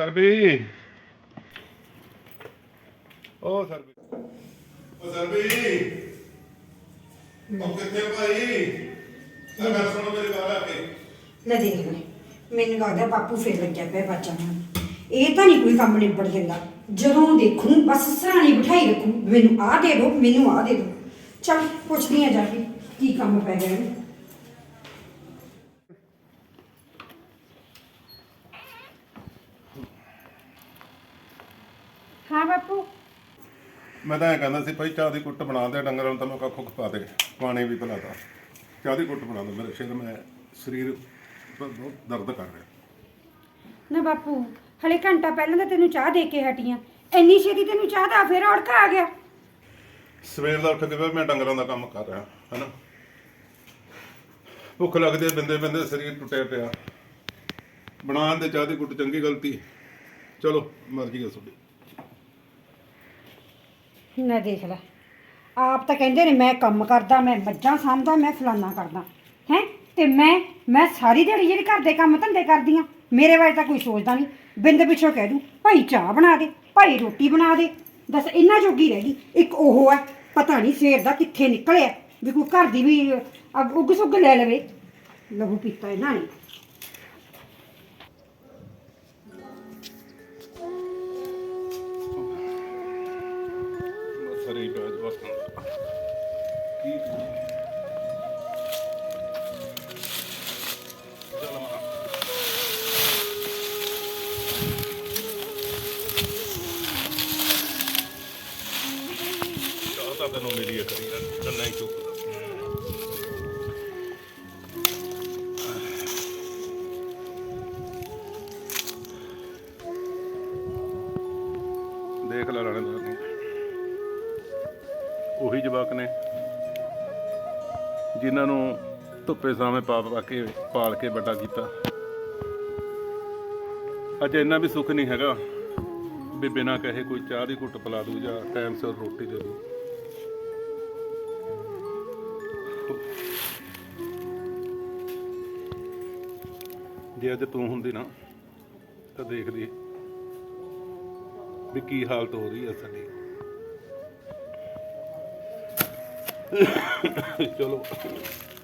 ਸਰਬੀ। ਓ ਸਰਬੀ। ਓ ਸਰਬੀ। ਉਹ ਕਿੱਥੇ ਭਾਈ? ਸਰ ਮੈਂ ਸੁਣੋ ਮੇਰੀ ਗੱਲ ਆ ਕੇ। ਲੈ ਦੇਖ ਲੈ। ਮੈਨੂੰ ਲੱਗਦਾ ਬਾਪੂ ਫੇਰ ਲੱਗਿਆ ਪਿਆ ਬੱਚਾ ਨੂੰ ਇਹ ਤਾਂ ਨਹੀਂ ਕੋਈ ਕੰਮ ਨਿਬੜ ਜਾਂਦਾ ਜਦੋਂ ਦੇਖੂੰ ਬਸ ਸਰਾਣੀ ਬਿਠਾਈ ਰੱਖੂ। ਮੈਨੂੰ ਆਹ ਦੇ ਦਿਓ ਮੈਨੂੰ ਆਹ ਦੇ ਦਿਓ। ਚਲ ਪੁੱਛਦੀ ਆ ਜਾ ਕੇ ਕੀ ਕੰਮ ਪੈ ਗਿਆ ਇਹਨੂੰ ਹਾਂ ਬਾਪੂ ਮੈਂ ਤਾਂ ਇਹ ਕਹਿੰਦਾ ਸੀ ਭਾਈ ਚਾਹ ਦੀ ਕੁੱਟ ਬਣਾ ਦੇ ਡੰਗਰਾਂ ਨੂੰ ਤਾਂ ਮੈਂ ਕੱਖ ਖਾ ਦੇ ਪਾਣੀ ਵੀ ਪਿਲਾਤਾ ਚਾਹ ਦੀ ਕੁੱਟ ਬਣਾ ਦੇ ਮੇਰੇ ਸਿਰ ਮੈਂ ਸਰੀਰ ਬਹੁਤ ਦਰਦ ਕਰ ਰਿਹਾ। ਨਾ ਬਾਪੂ ਹਲੇ ਘੰਟਾ ਪਹਿਲਾਂ ਤਾਂ ਤੈਨੂੰ ਚਾਹ ਦੇ ਕੇ ਹਟੀਆਂ ਇੰਨੀ ਛੇਤੀ ਤੈਨੂੰ ਚਾਹ ਦਾ ਫੇਰ ਔੜਕਾ ਆ ਗਿਆ। ਸਵੇਰ ਦਾ ਉੱਠ ਕੇ ਫਿਰ ਮੈਂ ਡੰਗਰਾਂ ਦਾ ਕੰਮ ਕਰ ਰਿਹਾ ਹੈਨਾ? ਭੁੱਖ ਲੱਗਦੀ ਹੈ ਬਿੰਦੇ ਬਿੰਦੇ ਸਰੀਰ ਟੁੱਟਿਆ ਪਿਆ। ਬਣਾਉਣ ਦੇ ਚਾਹ ਦੀ ਕੁੱਟ ਚੰਗੀ ਗਲਤੀ। ਚਲੋ ਮਰਜ਼ੀ ਹੈ ਤੁਹਾਡੀ। ਨਾ ਦੇਖ ਲੈ। ਆਪ ਤਾਂ ਕਹਿੰਦੇ ਨੇ ਮੈਂ ਕੰਮ ਕਰਦਾ, ਮੈਂ ਮੱਝਾਂ ਸਾਂਭਦਾ, ਮੈਂ ਫਲਾਨਾ ਕਰਦਾ। ਹੈ? ਤੇ ਮੈਂ ਮੈਂ ਸਾਰੀ ਦਿਹਾੜੀ ਜਿਹੜੇ ਘਰ ਦੇ ਕੰਮ ਧੰਦੇ ਕਰਦੀ ਆ, ਮੇਰੇ ਬਾਰੇ ਤਾਂ ਕੋਈ ਸੋਚਦਾ ਨਹੀਂ। ਬਿੰਦ ਪਿੱਛੋਂ ਕਹਿ ਦੂੰ, ਭਾਈ ਚਾਹ ਬਣਾ ਦੇ, ਭਾਈ ਰੋਟੀ ਬਣਾ ਦੇ। ਬਸ ਇੰਨਾ ਜੋਗੀ ਰਹਿ ਗਈ। ਇੱਕ ਉਹ ਹੈ, ਪਤਾ ਨਹੀਂ ਸਵੇਰ ਦਾ ਕਿੱਥੇ ਨਿਕਲਿਆ, ਵੀ ਕੋਈ ਘਰ ਦੀ ਵੀ ਅੱਗ ਉੱਗ ਸੁੱਗ ਲੈ ਲਵੇ। ਲਹੂ ਪੀਤਾ ਇਹਨਾਂ ਨੇ। ਸਰੀ ਬਾਜ ਬਸ ਤੈਨੂੰ ਮਿਲੀ ਹੈ ਕਰੀ ਕੰਨਾ ਹੀ ਚੁੱਕਦਾ ਦੇਖ ਲੈ ਰਾਣੇਦਾਰ ਨੂੰ ਉਹੀ ਜਵਾਕ ਨੇ, ਜਿਨ੍ਹਾਂ ਨੂੰ ਧੁੱਪੇ ਸਾਵੇਂ ਪਾ ਪਾ ਕੇ, ਪਾਲ ਕੇ ਵੱਡਾ ਕੀਤਾ। ਅੱਜ ਇੰਨਾ ਵੀ ਸੁੱਖ ਨਹੀਂ ਹੈਗਾ ਵੀ ਬਿਨਾਂ ਕਹੇ ਕੋਈ ਚਾਹ ਦੀ ਘੁੱਟ ਪਿਲਾ ਦੂ ਜਾਂ ਟਾਈਮ ਸਿਰ ਰੋਟੀ ਦੇ ਦੂ। ਜੇ ਅੱਜ ਤੂੰ ਹੁੰਦੀ ਨਾ, ਤਾਂ ਦੇਖਦੀ ਵੀ ਕੀ ਹਾਲਤ ਹੋ ਰਹੀ ਹੈ ਸਾਡੀ। ਚਲੋ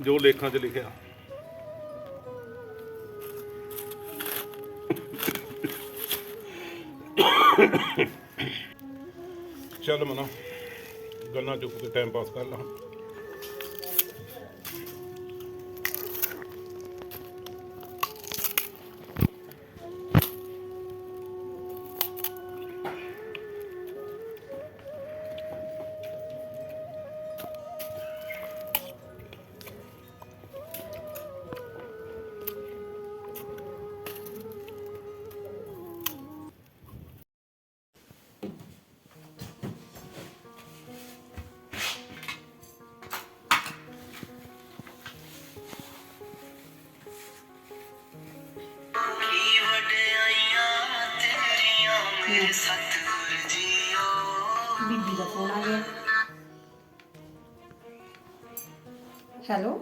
ਜੋ ਲੇਖਾਂ 'ਚ ਲਿਖਿਆ। ਚੱਲ ਮਨਾ ਗੰਨਾ ਚੁੱਕ ਕੇ ਟਾਈਮ ਪਾਸ ਕਰ ਲਾ। ਹੈਲੋ।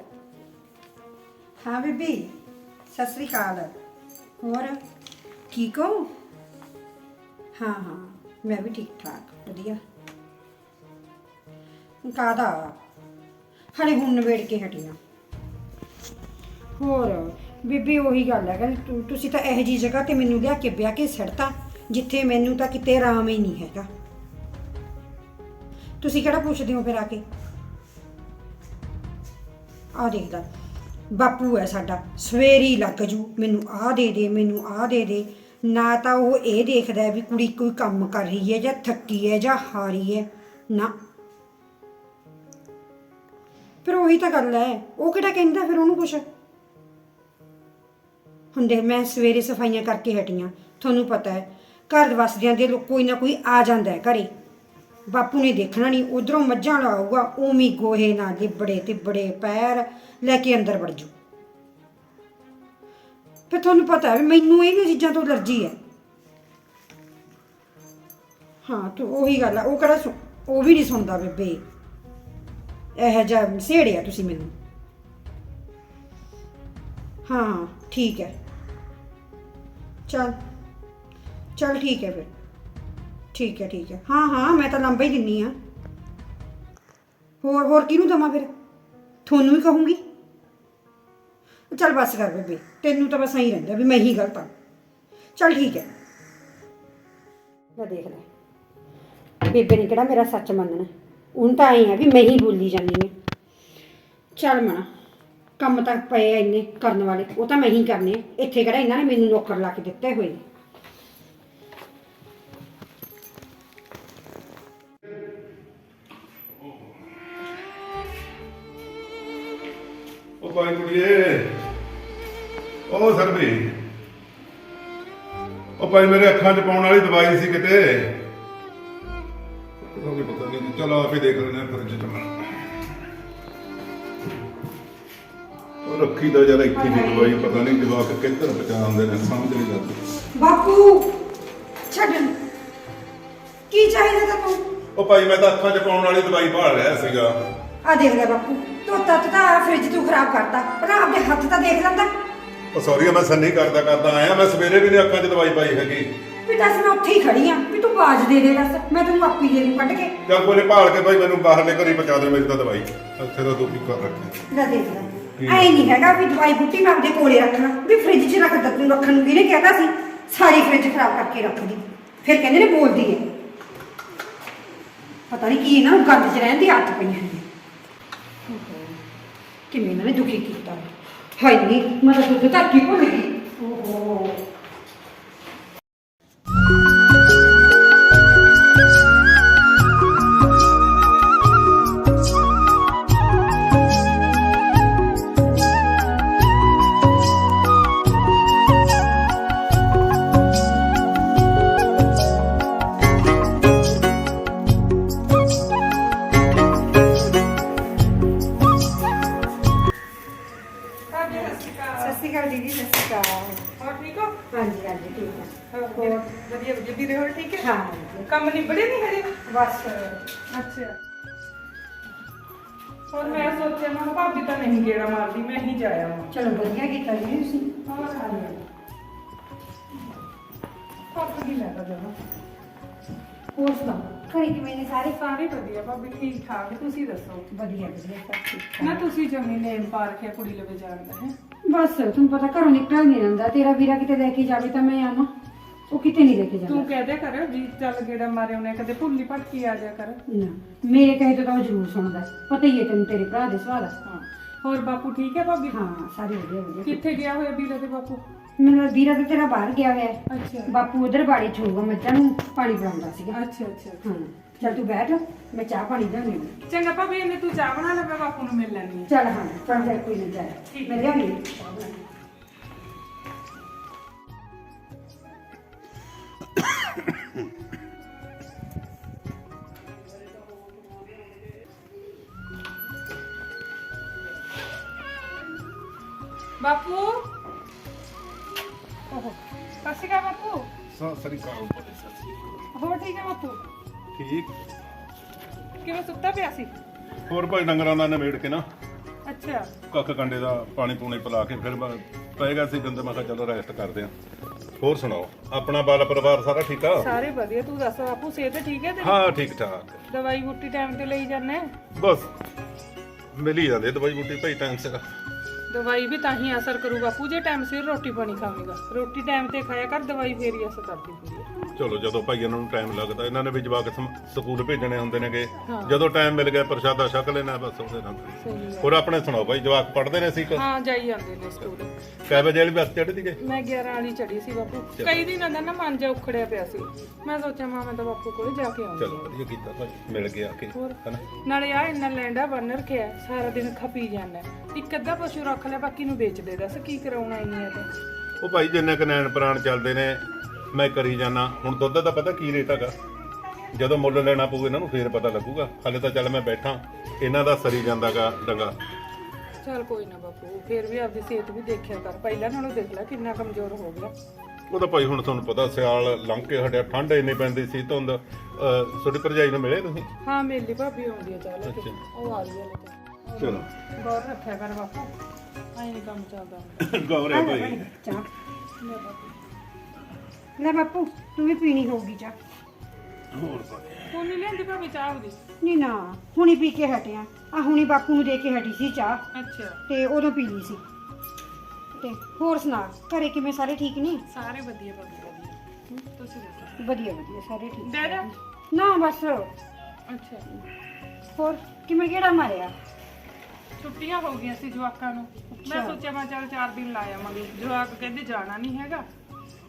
ਹਾਂ ਬੀਬੀ, ਸਤਿ ਸ੍ਰੀ ਅਕਾਲ। ਹੋਰ, ਠੀਕ ਹੋ? ਹਾਂ ਹਾਂ, ਮੈਂ ਵੀ ਠੀਕ ਠਾਕ, ਵਧੀਆ। ਕਾਦਾ ਹਲੇ ਹੁਣ ਨਵੇੜ ਕੇ ਹਟੀਆਂ ਹੋਰ, ਬੀਬੀ ਉਹੀ ਗੱਲ ਹੈ ਕਿ ਤੁਸੀਂ ਤਾਂ ਇਹੋ ਜੀ ਜਗ੍ਹਾ ਤੇ ਮੈਨੂੰ ਲਿਆ ਕੇ ਵਿਆਹ ਕੇ ਛੱਡਤਾ ਜਿੱਥੇ ਮੈਨੂੰ ਤਾਂ ਕਿਤੇ ਆਰਾਮ ਹੀ ਨਹੀਂ ਹੈਗਾ। ਤੁਸੀਂ ਕਿਹੜਾ ਪੁੱਛਦੇ ਹੋ ਫਿਰ ਆ ਕੇ? ਆ ਦੇਖਦਾ ਬਾਪੂ ਹੈ ਸਾਡਾ, ਸਵੇਰੀ ਲੱਗ ਜੂ, ਮੈਨੂੰ ਆਹ ਦੇ ਦੇ, ਮੈਨੂੰ ਆਹ ਦੇ ਦੇ। ਨਾ ਤਾਂ ਉਹ ਇਹ ਦੇਖਦਾ ਹੈ ਵੀ ਕੁੜੀ ਕੋਈ ਕੰਮ ਕਰ ਰਹੀ ਹੈ, ਜਾਂ ਥੱਕੀ ਹੈ, ਜਾਂ ਹਾਰੀ ਹੈ। ਨਾ। ਫਿਰ ਉਹੀ ਤਾਂ ਗੱਲ ਹੈ, ਉਹ ਕਿਹੜਾ ਕਹਿੰਦਾ ਫਿਰ ਉਹਨੂੰ ਕੁਛ? ਹੁੰਦੇ ਮੈਂ ਸਵੇਰੇ ਸਫਾਈਆਂ ਕਰਕੇ ਹਟੀਆਂ ਤੁਹਾਨੂੰ ਪਤਾ ਹੈ, ਘਰ ਵਸਦਿਆਂ ਦੇ ਕੋਈ ਨਾ ਕੋਈ ਆ ਜਾਂਦਾ ਹੈ ਘਰੇ। ਬਾਪੂ ਨੇ ਦੇਖਣਾ ਨਹੀਂ ਉਧਰੋਂ ਮੱਝਾਂ ਲਾਊਗਾ ਉਮੀ ਗੋਹੇ ਨਾਲ ਲਿਬੜੇ ਤੇ ਬੜੇ ਪੈਰ ਲੈ ਕੇ ਅੰਦਰ ਵੜ ਜੂ। ਫਿਰ ਤੁਹਾਨੂੰ ਪਤਾ ਹੈ ਵੀ ਮੈਨੂੰ ਇਹਨਾਂ ਚੀਜ਼ਾਂ ਤੋਂ ਅਲਰਜੀ ਹੈ। ਹਾਂ, ਤੂੰ ਉਹੀ ਗੱਲ ਆ, ਉਹ ਕਿਹੜਾ ਸੁ- ਉਹ ਵੀ ਨਹੀਂ ਸੁਣਦਾ ਬੇਬੇ। ਇਹ ਜਿਹਾ ਸੇੜਿਆ ਤੁਸੀਂ ਮੈਨੂੰ। ਹਾਂ, ਠੀਕ ਹੈ। ਚਲ ਚਲ ਠੀਕ ਹੈ ਫਿਰ। ਠੀਕ ਹੈ ਠੀਕ ਹੈ। ਹਾਂ ਹਾਂ, ਮੈਂ ਤਾਂ ਲੰਬਾ ਹੀ ਦਿੰਨੀ ਆ। ਹੋਰ ਹੋਰ ਕਿਹਨੂੰ ਦਵਾਂ ਫਿਰ? ਤੁਹਾਨੂੰ ਹੀ ਕਹੂੰਗੀ। ਚੱਲ ਬਸ ਕਰ ਬੇਬੇ, ਤੈਨੂੰ ਤਾਂ ਬਸ ਐਂ ਰਹਿੰਦਾ ਵੀ ਮੈਂ ਹੀ ਗਲਤ ਹਾਂ ਚੱਲ ਠੀਕ ਹੈ। ਲੈ ਦੇਖ ਲੈ। ਬੇਬੇ ਨੇ ਕਿਹੜਾ ਮੇਰਾ ਸੱਚ ਮੰਨਣਾ। ਉਹਨੂੰ ਤਾਂ ਐਂ ਆ ਵੀ ਮੈਂ ਹੀ ਬੋਲੀ ਜਾਂਦੀ ਹਾਂ। ਚੱਲ ਮਣਾ ਕੰਮ ਤਾਂ ਪਏ ਆ ਇੰਨੇ ਕਰਨ ਵਾਲੇ, ਉਹ ਤਾਂ ਮੈਂ ਹੀ ਕਰਨੇ ਆ। ਇੱਥੇ ਕਿਹੜਾ ਇਹਨਾਂ ਨੇ ਮੈਨੂੰ ਨੌਕਰ ਲਾ ਕੇ ਦਿੱਤੇ ਹੋਏ ਨੇ। ਭਾਈ ਕੁੜੀਏ। ਉਹ ਸਰਬੀ। ਉਹ ਭਾਈ ਮੇਰੇ ਅੱਖਾਂ 'ਚ ਪਾਉਣ ਵਾਲੀ ਦਵਾਈ ਸੀ ਕਿਤੇ। ਉਹ ਵੀ ਪਤਾ ਨਹੀਂ ਚਲੋ ਆਪੇ ਦੇਖ ਲੈਣੇ ਆ ਫਰਿੱਜ 'ਚ ਮੈਂ। ਉਹ ਰੱਖੀ ਦਾ ਜਰਾ ਇੱਥੇ ਦੀ ਦਵਾਈ ਪਤਾ ਨਹੀਂ ਜਵਾਕ ਕਿੱਧਰ ਹੁੰਦੇ ਨੇ ਸਮਝ ਨਹੀਂ ਲੱਗਦੀ। ਬਾਪੂ ਛੱਡ ਕੀ ਚਾਹੀਦਾ ਤੈਨੂੰ? ਉਹ ਭਾਈ ਮੈਂ ਤਾਂ ਅੱਖਾਂ 'ਚ ਪਾਉਣ ਵਾਲੀ ਦਵਾਈ ਭਾਲ ਰਿਹਾ ਸੀਗਾ। ਆ ਦੇਖ ਲੈ ਬਾਪੂ। ਧੋਤਾ ਤਾਂ ਫ੍ਰਿਜ ਤੂੰ ਖਰਾਬ ਕਰਤਾ। ਪਰ ਆਪਦੇ ਹੱਥ ਤਾਂ ਦੇਖ ਲੈਂਦਾ। ਉਹ ਸੌਰੀ ਮੈਂ ਸੰਨੀ ਕਰਦਾ ਕਰਦਾ ਆਇਆ। ਮੈਂ ਸਵੇਰੇ ਵੀ ਨੇ ਅੱਖਾਂ 'ਚ ਦਵਾਈ ਪਾਈ ਹੈਗੀ। ਵੀ ਦੱਸ ਮੈਂ ਉੱਥੇ ਹੀ ਖੜੀ ਆ। ਵੀ ਤੂੰ ਬਾਜ ਦੇ ਦੇ ਦੱਸ। ਮੈਂ ਤੈਨੂੰ ਆਪੀ ਦੇ ਦੂੰ ਕੱਢ ਕੇ। ਚੱਲ ਨੀ, ਭਾਲ ਕੇ ਭਾਈ ਮੈਨੂੰ ਬਾਹਰਲੇ ਘਰੀ ਪਹੁੰਚਾ ਦਿਓ ਮੇਰੀ ਤਾਂ ਦਵਾਈ। ਇੱਥੇ ਤਾਂ ਦੁਖੀ ਕਰ ਰੱਖੀ। ਲੈ ਦੇਖ ਲੈ। ਐ ਨਹੀਂ ਹੈਗਾ ਵੀ ਦਵਾਈ ਬੁੱਟੀ ਮੈਂ ਆਪਦੇ ਕੋਲੇ ਰੱਖਣਾ। ਵੀ ਫ੍ਰਿਜ 'ਚ ਰੱਖ ਤੂੰ ਰੱਖਣ ਨੂੰ ਕਿਹਨੇ ਕਹਿਤਾ ਸੀ। ਸਾਰੀ ਫ੍ਰਿਜ ਖਰਾਬ ਕਰਕੇ ਰੱਖਦੀ ਫਿਰ ਕਹਿੰਦੇ ਨੇ ਬੋਲਦੀ ਏ। ਪਤਾ ਨਹੀਂ ਕੀ ਇਹਨਾਂ ਨੂੰ ਗੰਦ 'ਚ ਰਹਿਣ ਦੀ ਆਦਤ ਪਈ ਹੈ ਕਿਵੇਂ ਇਹਨਾਂ ਨੇ ਦੁਖੀ ਕੀਤਾ। ਹਾਏ ਨਹੀਂ ਮੈਂ ਤਾਂ ਦੁੱਧ ਧਰਤੀ ਭੁੱਲ ਗਈ। ਚਲੋ ਵਧੀਆ ਕੀਤਾ ਜੀ ਤੁਸੀਂ ਹੋਰ ਆ ਗਿਆ। ਭਾਬੀ ਦੀ ਲੱਗਾ ਜਮਾ। ਹੋਰ ਸੁਣਾਓ? ਘਰੇ ਕਿਵੇਂ ਨੇ ਸਾਰੇ? ਸਾਰੇ ਵਧੀਆ ਭਾਬੀ ਠੀਕ ਠਾਕ। ਤੁਸੀਂ ਦੱਸੋ? ਵਧੀਆ ਵਧੀਆ ਸਭ ਠੀਕ ਨਾ ਠਾਕ ਤੁਸੀਂ ਜਮੀ ਨੇਮ ਪਾ ਰੱਖਿਆ ਕੁੜੀ ਲਵੇ ਜਾਣ ਦਾ ਹੈ? ਬਸ ਤੁਹਾਨੂੰ ਪਤਾ ਘਰੋਂ ਨਿਕਲ ਨਹੀਂ ਰਹਿੰਦਾ ਤੇਰਾ ਵੀਰਾ ਕਿਤੇ ਲੈ ਕੇ ਜਾਵੇ ਤਾਂ ਮੈਂ ਆਵਾਂ। ਉਹ ਕਿਤੇ ਨਹੀਂ ਲੈ ਕੇ ਤੂੰ ਜਾਂਦਾ ਕਹਦੇ ਕਰ ਵੀ ਚੱਲ ਗੇੜਾ ਮਾਰੇ ਉਹਨੇ ਕਦੇ ਭੁੱਲੀ ਭਟਕੀ ਆ ਜਾ ਕਰ। ਨਾ ਮੇਰੇ ਕਹੇ ਤੋਂ ਤਾਂ ਉਹ ਜ਼ਰੂਰ ਸੁਣਦਾ। ਹੈ। ਪਤਾ ਹੀ ਹੈ ਤੈਨੂੰ ਤੇਰੇ ਭਰਾ ਦੇ ਸੁਭਾਅ ਦਾ ਹਾਂ। ਹੋਰ ਬਾਪੂ ਠੀਕ ਹੈ ਭਾਬੀ? ਹਾਂ ਸਾਰੇ ਵਧੀਆ ਵਧੀਆ। ਕਿੱਥੇ ਗਿਆ ਹੋਇਆ ਵੀਰੇ ਤੇ ਬਾਪੂ? ਮੈਨੂੰ ਵੀਰਾ ਤਾਂ ਤੇਰਾ ਬਾਹਰ ਗਿਆ ਹੋਇਆ। ਹੈ। ਅੱਛਾ। ਬਾਪੂ ਉਧਰ ਬਾੜੀ ਹੋਊਗਾ ਮੱਝਾਂ ਨੂੰ ਪਾਣੀ ਪਿਲਾਉਂਦਾ ਸੀਗਾ। ਅੱਛਾ ਅੱਛਾ ਹਾਂ ਚੱਲ ਤੂੰ ਬੈਠ ਮੈਂ ਚਾਹ ਪਾਣੀ ਲਿਆਉਂਦੀ ਹਾਂ। ਚੰਗਾ ਭਾਬੀ ਇਹਨੇ ਤੂੰ ਚਾਹ ਬਣਾ ਲੈ ਮੈਂ ਬਾਪੂ ਨੂੰ ਮਿਲ ਲੈਣੀ ਹੈ। ਚੱਲ ਹਾਂ ਚੱਲ ਜਾ ਕੋਈ ਨਹੀਂ ਜਾ ਠੀਕ। ਮੈਂ ਲਿਆਉਂਦੀ ਹਾਂ। ਚਾਹ ਬਣਾ ਕੇ। ਬਾਪੂ। ਓਹੋ ਸਤਿ ਸ਼੍ਰੀ ਅਕਾਲ ਬਾਪੂ। ਸਤਿ ਸ੍ਰੀ ਅਕਾਲ। ਹੋਰ ਠੀਕ ਹੈ ਬਾਪੂ? ਠੀਕ। ਕਿਵੇਂ ਸੁੱਤਾ ਪਿਆ ਸੀ? ਹੋਰ ਭਾਈ ਡੰਗਰਾਂ ਦਾ ਨਿਬੇੜ ਕੇ ਨਾ ਅੱਛਾ। ਕੱਖ ਕੰਡੇ ਦਾ ਪਾਣੀ ਪੂਣੀ ਪਿਲਾ ਕੇ ਫਿਰ ਮੈਂ ਪਏਗਾ ਸੀ ਗੰਦੇ ਮੈਂ ਕਿਹਾ ਚਲੋ ਰੈਸਟ ਕਰਦੇ ਆ ਹੋਰ ਸੁਣਾਓ? ਆਪਣਾ ਬਾਲ ਪਰਿਵਾਰ ਸਾਰਾ ਠੀਕ ਆ? ਸਾਰੇ ਵਧੀਆ ਤੂੰ ਦੱਸ ਬਾਪੂ ਸਿਹਤ ਠੀਕ ਹੈ ਤੇਰੀ? ਹਾਂ ਠੀਕ ਠਾਕ। ਦਵਾਈ ਬੂਟੀ ਟਾਈਮ ਤੇ ਲਈ ਜਾਂਦੇ ਬਸ। ਮਿਲ ਜਾਂਦੇ ਦਵਾਈ ਬੂਟੀ ਭਾਈ ਟਾਈਮ ਸਿਰ। ਦਵਾਈ ਵੀ ਤਾਂ ਹੀ ਅਸਰ ਕਰੂਗਾ। ਬਾਪੂ ਜੇ ਟਾਈਮ ਸਿਰ ਰੋਟੀ ਪਾਣੀ ਖਾਵੇਗਾ। ਰੋਟੀ ਟਾਈਮ ਤੇ ਖਾਇਆ ਕਰ, ਦਵਾਈ ਫੇਰ ਹੀ ਅਸਰ ਕਰਦੀ ਹੁੰਦੀ ਚਲੋ ਜਦੋਂ ਭਾਈ ਇਹਨਾਂ ਨੂੰ ਟਾਈਮ ਲੱਗਦਾ ਇਹਨਾਂ ਨੇ ਵੀ ਜਵਾਕ ਸਮ- ਸਕੂਲ ਭੇਜਣੇ ਹੁੰਦੇ ਨੇਗੇ। ਜਦੋਂ ਟਾਈਮ ਮਿਲ ਗਿਆ ਪ੍ਰਸ਼ਾਦਾ ਛਕ ਲੈਣਾ ਬਸ ਉਹਦੇ ਨਾਲ। ਹੋਰ ਆਪਣੇ ਸੁਣਾਓ ਭਾਈ ਜਵਾਕ ਪੜ੍ਹਦੇ ਨੇ ਸੀ ਕਿ ਹਾਂ ਜਾਈ ਜਾਂਦੇ ਨੇ ਸਕੂਲ। ਕੈ ਵਜੇ ਵਾਲੀ ਬੱਸ ਚੜ੍ਹਦੀ ਗਏ ਮੈਂ 11 ਵਾਲੀ ਚੜੀ ਸੀ ਬਾਪੂ। ਕਈ ਦਿਨਾਂ ਦਾ ਨਾ ਮਨ ਜਾ ਉਖੜਿਆ ਪਿਆ ਸੀ। ਮੈਂ ਸੋਚਿਆ ਮਾਂ ਮੈਂ ਤਾਂ ਬਾਪੂ ਕੋਲ ਜਾ ਕੇ ਆਉਂਦੀ ਚਲੋ ਵਧੀਆ ਕੀਤਾ ਭਾਈ ਮਿਲ ਗਿਆ ਕੇ ਹਨਾ? ਨਾਲੇ ਆ ਇੰਨਾ ਲੈਂਡਾ ਬੰਨ ਰੱਖਿਆ ਸਾਰਾ ਦਿਨ ਖਪੀ ਜਾਂਦਾ ਇੱਕ ਅੱਧਾ ਪਸ਼ੂ ਰੱਖ ਲਿਆ ਬਾਕੀ ਨੂੰ ਵੇਚ ਦੇ ਦੱਸ ਕੀ ਕਰਾਉਣਾ ਇੰਨੀਆਂ ਤੇ? ਉਹ ਭਾਈ ਜਿੰਨੇ ਕੁ ਨੈਣ ਪ੍ਰਾਣ ਚੱਲਦੇ ਨੇ ਮੈਂ ਕਰੀ ਜਾਣਾ ਹੁਣ ਦੁੱਧ ਦਾ ਪਤਾ ਕੀ ਰੇਟ ਹੈਗਾ? ਜਦੋਂ ਮੁੱਲ ਲੈਣਾ ਪਊ ਇਹਨਾਂ ਨੂੰ ਫੇਰ ਪਤਾ ਲੱਗੂਗਾ। ਹਾਲੇ ਤਾਂ ਚੱਲ ਮੈਂ ਬੈਠਾ। ਇਹਨਾਂ ਦਾ ਸਰੀ ਜਾਂਦਾਗਾ ਡੰਗਾ। ਚੱਲ ਕੋਈ ਨਾ ਬਾਪੂ ਫੇਰ ਵੀ ਆਪਦੀ ਸਿਹਤ ਵੀ ਦੇਖਿਆ ਕਰ। ਪਹਿਲਾਂ ਨਾਲੋਂ ਦੇਖ ਲੈ ਕਿੰਨਾ ਕਮਜ਼ੋਰ ਹੋ ਗਿਆ। ਉਹ ਤਾਂ ਭਾਈ ਹੁਣ ਤੁਹਾਨੂੰ ਪਤਾ ਸਿਆਲ ਲੰਘ ਕੇ ਹਟਿਆ ਠੰਡ ਇੰਨੀ ਪੈਂਦੀ ਸੀ ਧੁੰਦ। ਤੁਹਾਡੀ ਭਰਜਾਈ ਨੂੰ ਮਿਲੇ ਤੁਸੀਂ? ਹਾਂ ਮੇਲੀ ਭਾਬੀ ਆਉਂਦੀ ਆ ਚੱਲ ਅੱਛਾ। ਉਹ ਆ ਰਹੀ ਆ ਲੈ ਕੇ। ਚਲੋ। ਗੌਰ ਰੱਖਿਆ ਕਰ ਬਾਪੂ। ਐਂ ਨਹੀਂ ਕੰਮ ਚੱਲਦਾ। ਗੌਰੇ ਭਾਈ ਚਾਹ। ਲੈ ਬਾਪੂ। ਲੈ ਬਾਪੂ ਤੂੰ ਵੀ ਪੀਣੀ ਹੋਊਗੀ ਚਾਹ। ਹੋਰ ਤਾਂ ਤੂੰ ਨਹੀਂ ਲੈਂਦੀ ਭਾਬੀ ਚਾਹ ਉਹਦੀ? ਨਹੀਂ ਨਾ ਹੁਣੀ ਪੀ ਕੇ ਹਟਿਆ। ਆ ਹੁਣੀ ਬਾਪੂ ਨੂੰ ਦੇ ਕੇ ਹਟੀ ਸੀ ਚਾਹ। ਅੱਛਾ। ਤੇ ਉਦੋਂ ਪੀ ਲਈ ਸੀ। ਤੇ ਹੋਰ ਸੁਣਾ ਘਰੇ ਕਿਵੇਂ ਸਾਰੇ ਠੀਕ ਨੇ? ਸਾਰੇ ਵਧੀਆ ਭਾਬੀ ਵਧੀਆ। ਤੁਸੀਂ ਦੱਸੋ? ਵਧੀਆ ਵਧੀਆ ਸਾਰੇ ਠੀਕ ਦੇ ਦੇ ਨਾ। ਬਸ। ਅੱਛਾ। ਹੋਰ ਕਿਵੇਂ ਕਿਹੜਾ ਮਾਰਿਆ? ਛੁੱਟੀਆਂ ਹੋ ਗਈਆਂ ਸੀ ਜਵਾਕਾਂ ਨੂੰ। ਮੈਂ। ਸੋਚਿਆ ਮੈਂ ਚੱਲ 4 ਦਿਨ ਲਾ ਆਵਾਂਗੇ। ਜਵਾਕ ਕਹਿੰਦੇ ਜਾਣਾ ਨਹੀਂ ਹੈਗਾ।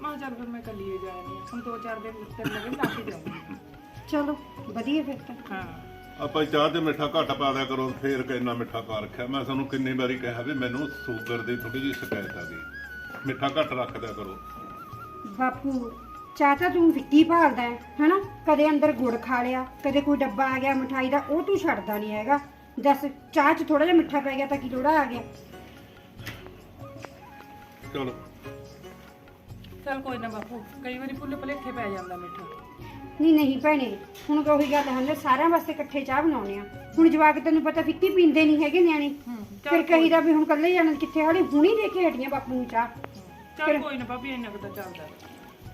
ਮੈਂ ਚੱਲ ਫਿਰ ਮੈਂ ਕੱਲੀ ਹੀ ਜਾਣੀ ਹੁਣ ਦੋ ਚਾਰ ਦਿਨ ਤਿੰਨ ਦਿਨ ਲਾ ਕੇ ਜਾਊਂਗੀ। ਚਲੋ ਵਧੀਆ ਫਿਰ ਤਾਂ। ਹਾਂ। ਆਪਾਂ ਚਾਹ ਤੇ ਮਿੱਠਾ ਘੱਟ ਪਾ ਦਿਆ ਕਰੋ ਫੇਰ ਕਿੰਨਾ ਮਿੱਠਾ ਪਾ ਰੱਖਿਆ। ਮੈਂ ਤੁਹਾਨੂੰ ਕਿੰਨੀ ਵਾਰੀ ਕਿਹਾ ਵੀ ਮੈਨੂੰ ਸ਼ੂਗਰ ਦੀ ਥੋੜੀ ਜਿਹੀ ਸ਼ਿਕਾਇਤ ਆ ਗਈ। ਮਿੱਠਾ ਘੱਟ ਰੱਖ ਦਿਆ ਕਰੋ। ਬਾਪੂ ਚਾਹ ਤਾਂ ਤੂੰ ਫਿੱਕੀ ਭਾਲਦਾ ਹੈ ਹਨਾ? ਕਦੇ ਅੰਦਰ ਗੁੜ ਖਾ ਲਿਆ ਕਦੇ ਕੋਈ ਡੱਬਾ ਆ ਗਿਆ ਮਠਾਈ ਦਾ ਉਹ ਤੂੰ ਛੱਡਦਾ ਨਹੀਂ ਹੈਗਾ। ਦੱਸ ਚਾਹ 'ਚ ਥੋੜਾ ਜਿਹਾ ਮਿੱਠਾ ਪੈ ਗਿਆ ਤਾਂ ਕੀ ਲੋੜਾ ਆ ਗਿਆ? ਚਲੋ। ਚੱਲ ਕੋਈ ਨਾ ਬਾਪੂ ਕਈ ਵਾਰੀ ਭੁੱਲ ਭੁਲੇਖੇ ਪੈ ਜਾਂਦਾ ਮਿੱਠਾ। ਨਹੀਂ ਨਹੀਂ ਭੈਣੇ ਹੁਣ ਤਾਂ ਉਹੀ ਗੱਲ ਹੈ ਸਾਰਿਆਂ ਵਾਸਤੇ ਇਕੱਠੇ ਚਾਹ ਬਣਾਉਣੇ ਆ। ਹੁਣ ਜਵਾਕ ਤੈਨੂੰ ਪਤਾ ਫਿੱਕੀ ਪੀਂਦੇ ਨਹੀਂ ਹੈਗੇ ਨਿਆਣੇ। ਹੂੰ ਫਿਰ ਕਹੀਦਾ ਵੀ ਹੁਣ ਕੱਲੇ ਜਾਣਾ ਕਿੱਥੇ ਹਾਲੇ ਹੁਣੀ ਦੇ ਕੇ ਹਟੀਆਂ ਬਾਪੂ ਨੂੰ ਚਾਹ। ਚੱਲ ਕੋਈ ਨਾ ਭਾਬੀ ਇੰਨਾ ਕੁ ਤਾਂ ਚੱਲਦਾ।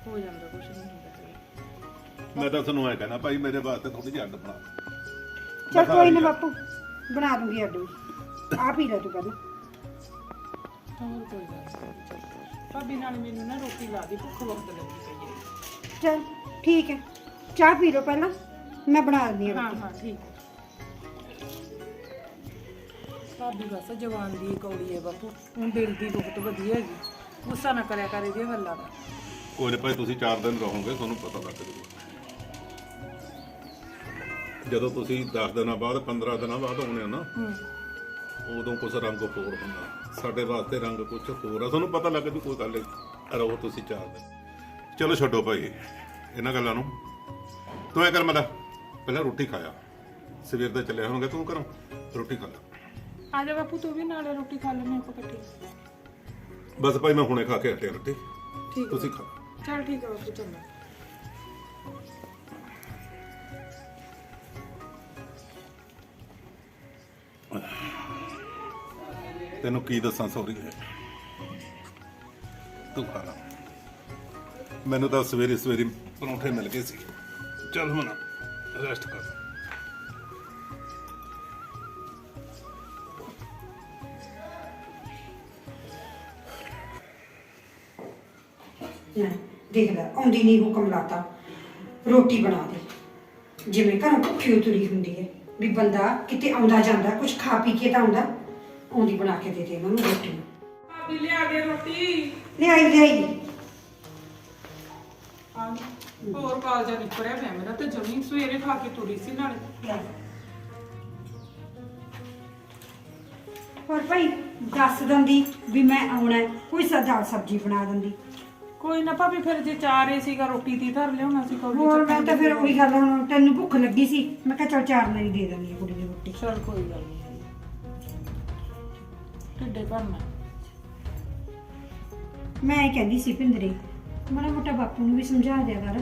ਹੋ ਜਾਂਦਾ ਕੁਛ ਨਹੀਂ ਹੁੰਦਾ। ਮੈਂ ਤਾਂ ਤੁਹਾਨੂੰ ਐ ਕਹਿਣਾ ਭਾਈ ਮੇਰੇ ਵਾਸਤੇ ਥੋੜੀ ਜਿਹੀ ਅੱਡ ਬਣਾ ਚਲ ਕੋਈ ਨਾ। ਬਾਪੂ ਬਣਾ ਦੂੰਗੀ ਅੱਡੂ ਆ ਪੀ ਲੈ ਤੂੰ ਪਹਿਲਾਂ। ਹੋਰ ਕੋਈ ਗੱਲ। ਭਾਬੀ ਨਾਲ ਮੈਨੂੰ ਨਾ ਰੋਟੀ ਲਾ ਦੀ ਭੁੱਖ ਬਹੁਤ ਲੱਗੀ ਪਈ ਹੈ। ਚਲ ਠੀਕ ਹੈ। ਚਾਹ ਪੀ ਲਓ ਪਹਿਲਾਂ ਮੈਂ ਬਣਾ ਦਿੰਦੀ ਹਾਂ ਹਾਂ ਰੋਟੀ। ਹਾਂ ਠੀਕ। ਹੈ ਭਾਬੀ ਬਸ ਜਵਾਨ ਦੀ ਕੌੜੀ ਹੈ ਬਾਪੂ। ਹੁਣ ਦਿਲ ਦੀ ਬਹੁਤ ਵਧੀਆ ਹੈਗੀ। ਗੁੱਸਾ ਨਾ ਕਰਿਆ ਕਰ ਇਹਦੀਆਂ ਗੱਲਾਂ ਦਾ। ਕੋਈ ਨੀ ਭਾਈ ਤੁਸੀਂ 4 ਦਿਨ ਰਹੋਗੇ ਤੁਹਾਨੂੰ ਪਤਾ ਲੱਗ ਜਾਊਗਾ ਜਦੋਂ ਤੁਸੀਂ 10 ਦਿਨਾਂ ਬਾਅਦ 15 ਦਿਨਾਂ ਬਾਅਦ ਆਉਣੇ ਹੋ ਨਾ ਹੂੰ। ਉਦੋਂ ਕੁਝ ਰੰਗ ਹੋਰ ਹੁੰਦਾ। ਸਾਡੇ ਵਾਸਤੇ ਰੰਗ ਕੁਝ ਹੋਰ ਆ। ਤੁਹਾਨੂੰ ਪਤਾ ਲੱਗ ਜੂ ਕੋਈ ਗੱਲ ਨਹੀਂ। ਰਹੋ ਤੁਸੀਂ 4 ਦਿਨ। ਚਲੋ ਛੱਡੋ ਭਾਈ ਇਹਨਾਂ ਗੱਲਾਂ ਨੂੰ। ਤੂੰ ਐ ਕਰ ਮਲਾ ਪਹਿਲਾਂ ਰੋਟੀ ਖਾਇਆ ਸਵੇਰ ਦਾ ਚੱਲਿਆ ਹੋਵਾਂਗਾ ਤੂੰ ਕਰੋ ਰੋਟੀ ਖਾ ਲੈ। ਆ ਜਾ ਬਾਪੂ ਤੂੰ ਵੀ ਨਾਲੇ ਰੋਟੀ ਖਾ ਲੈ ਮੇਰੇ ਕੋਲ ਇਕੱਠੀ। ਬਸ ਭਾਈ ਮੈਂ ਹੁਣੇ ਖਾ ਕੇ ਹਟਿਆ ਰੋਟੀ। ਠੀਕ ਹੈ ਤੁਸੀਂ ਖਾ ਚਲ ਠੀਕ ਹੈ ਬਾਪੂ ਚੰਗਾ। ਤੈਨੂੰ ਕੀ ਦੱਸਾਂ ਸੌਰੀ। ਤੂੰ ਖਾ ਲਾ। ਮੈਨੂੰ ਤਾਂ ਸਵੇਰੇ ਸਵੇਰੇ ਪਰੌਂਠੇ ਮਿਲ ਗਏ ਸੀ। ਚੱਲ ਹੁਣ ਰੈਸਟ ਕਰ। ਲੈ, ਦੇਖ ਆਉਂਦੀ ਨਹੀਂ ਹੁਕਮ ਲਾਤਾ। ਰੋਟੀ ਬਣਾ ਦੇ। ਜਿਵੇਂ ਘਰੋਂ ਭੁੱਖੀ ਉਤਰੀ ਹੁੰਦੀ ਹੈ ਵੀ ਬੰਦਾ ਕਿਤੇ ਆਉਂਦਾ ਜਾਂਦਾ ਕੁਝ ਖਾ ਪੀ ਕੇ ਤਾਂ ਆਉਂਦਾ। ਆਉਂਦੀ ਬਣਾ ਕੇ ਦੇ ਦੇ ਇਹਨਾਂ ਨੂੰ ਰੋਟੀ। ਭਾਬੀ ਲਿਆ ਦੇ ਰੋਟੀ। ਲਿਆਈ ਲਿਆਈ। ਹਾਂ ਹੋਰ ਕਾਲਜਾ ਨਿਕਲਿਆ ਪਿਆ ਮੇਰਾ ਤੇ ਜਮੀ ਸਵੇਰੇ ਖਾ ਕੇ ਤੁਰੀ ਸੀ ਨਾਲੇ। ਹੋਰ ਭਾਈ ਦੱਸ ਦਿੰਦੀ ਵੀ ਮੈਂ ਆਉਣਾ ਹੈ, ਕੋਈ ਸਦਾ ਸਬਜ਼ੀ ਬਣਾ ਦਿੰਦੀ। ਕੋਈ ਨਾ ਭਾਬੀ ਫਿਰ ਜੇ ਚਾਰੇ ਸੀਗਾ ਰੋਟੀ ਦੀ ਧਰ ਲਿਆਉਣਾ ਸੀ ਕੌੜੀ ਹੋਰ ਮੈਂ ਤਾਂ ਫਿਰ ਉਹੀ ਗੱਲ ਹੁਣ ਤੈਨੂੰ ਭੁੱਖ ਲੱਗੀ ਸੀ। ਮੈਂ ਕਿਹਾ ਚਲ ਚਾਰ ਨਾਲ ਹੀ ਦੇ ਦਿੰਦੀ ਹਾਂ ਕੁੜੀ ਦੀ ਰੋਟੀ। ਚਲ ਕੋਈ ਗੱਲ ਨਹੀਂ ਢਿੱਡੇ ਭਰਨਾ। ਮੈਂ ਇਹ ਕਹਿੰਦੀ ਸੀ ਭਿੰਦਰੇ ਮਾੜਾ ਮੋਟਾ ਬਾਪੂ ਨੂੰ ਵੀ ਸਮਝਾ ਦਿਆ ਕਰ।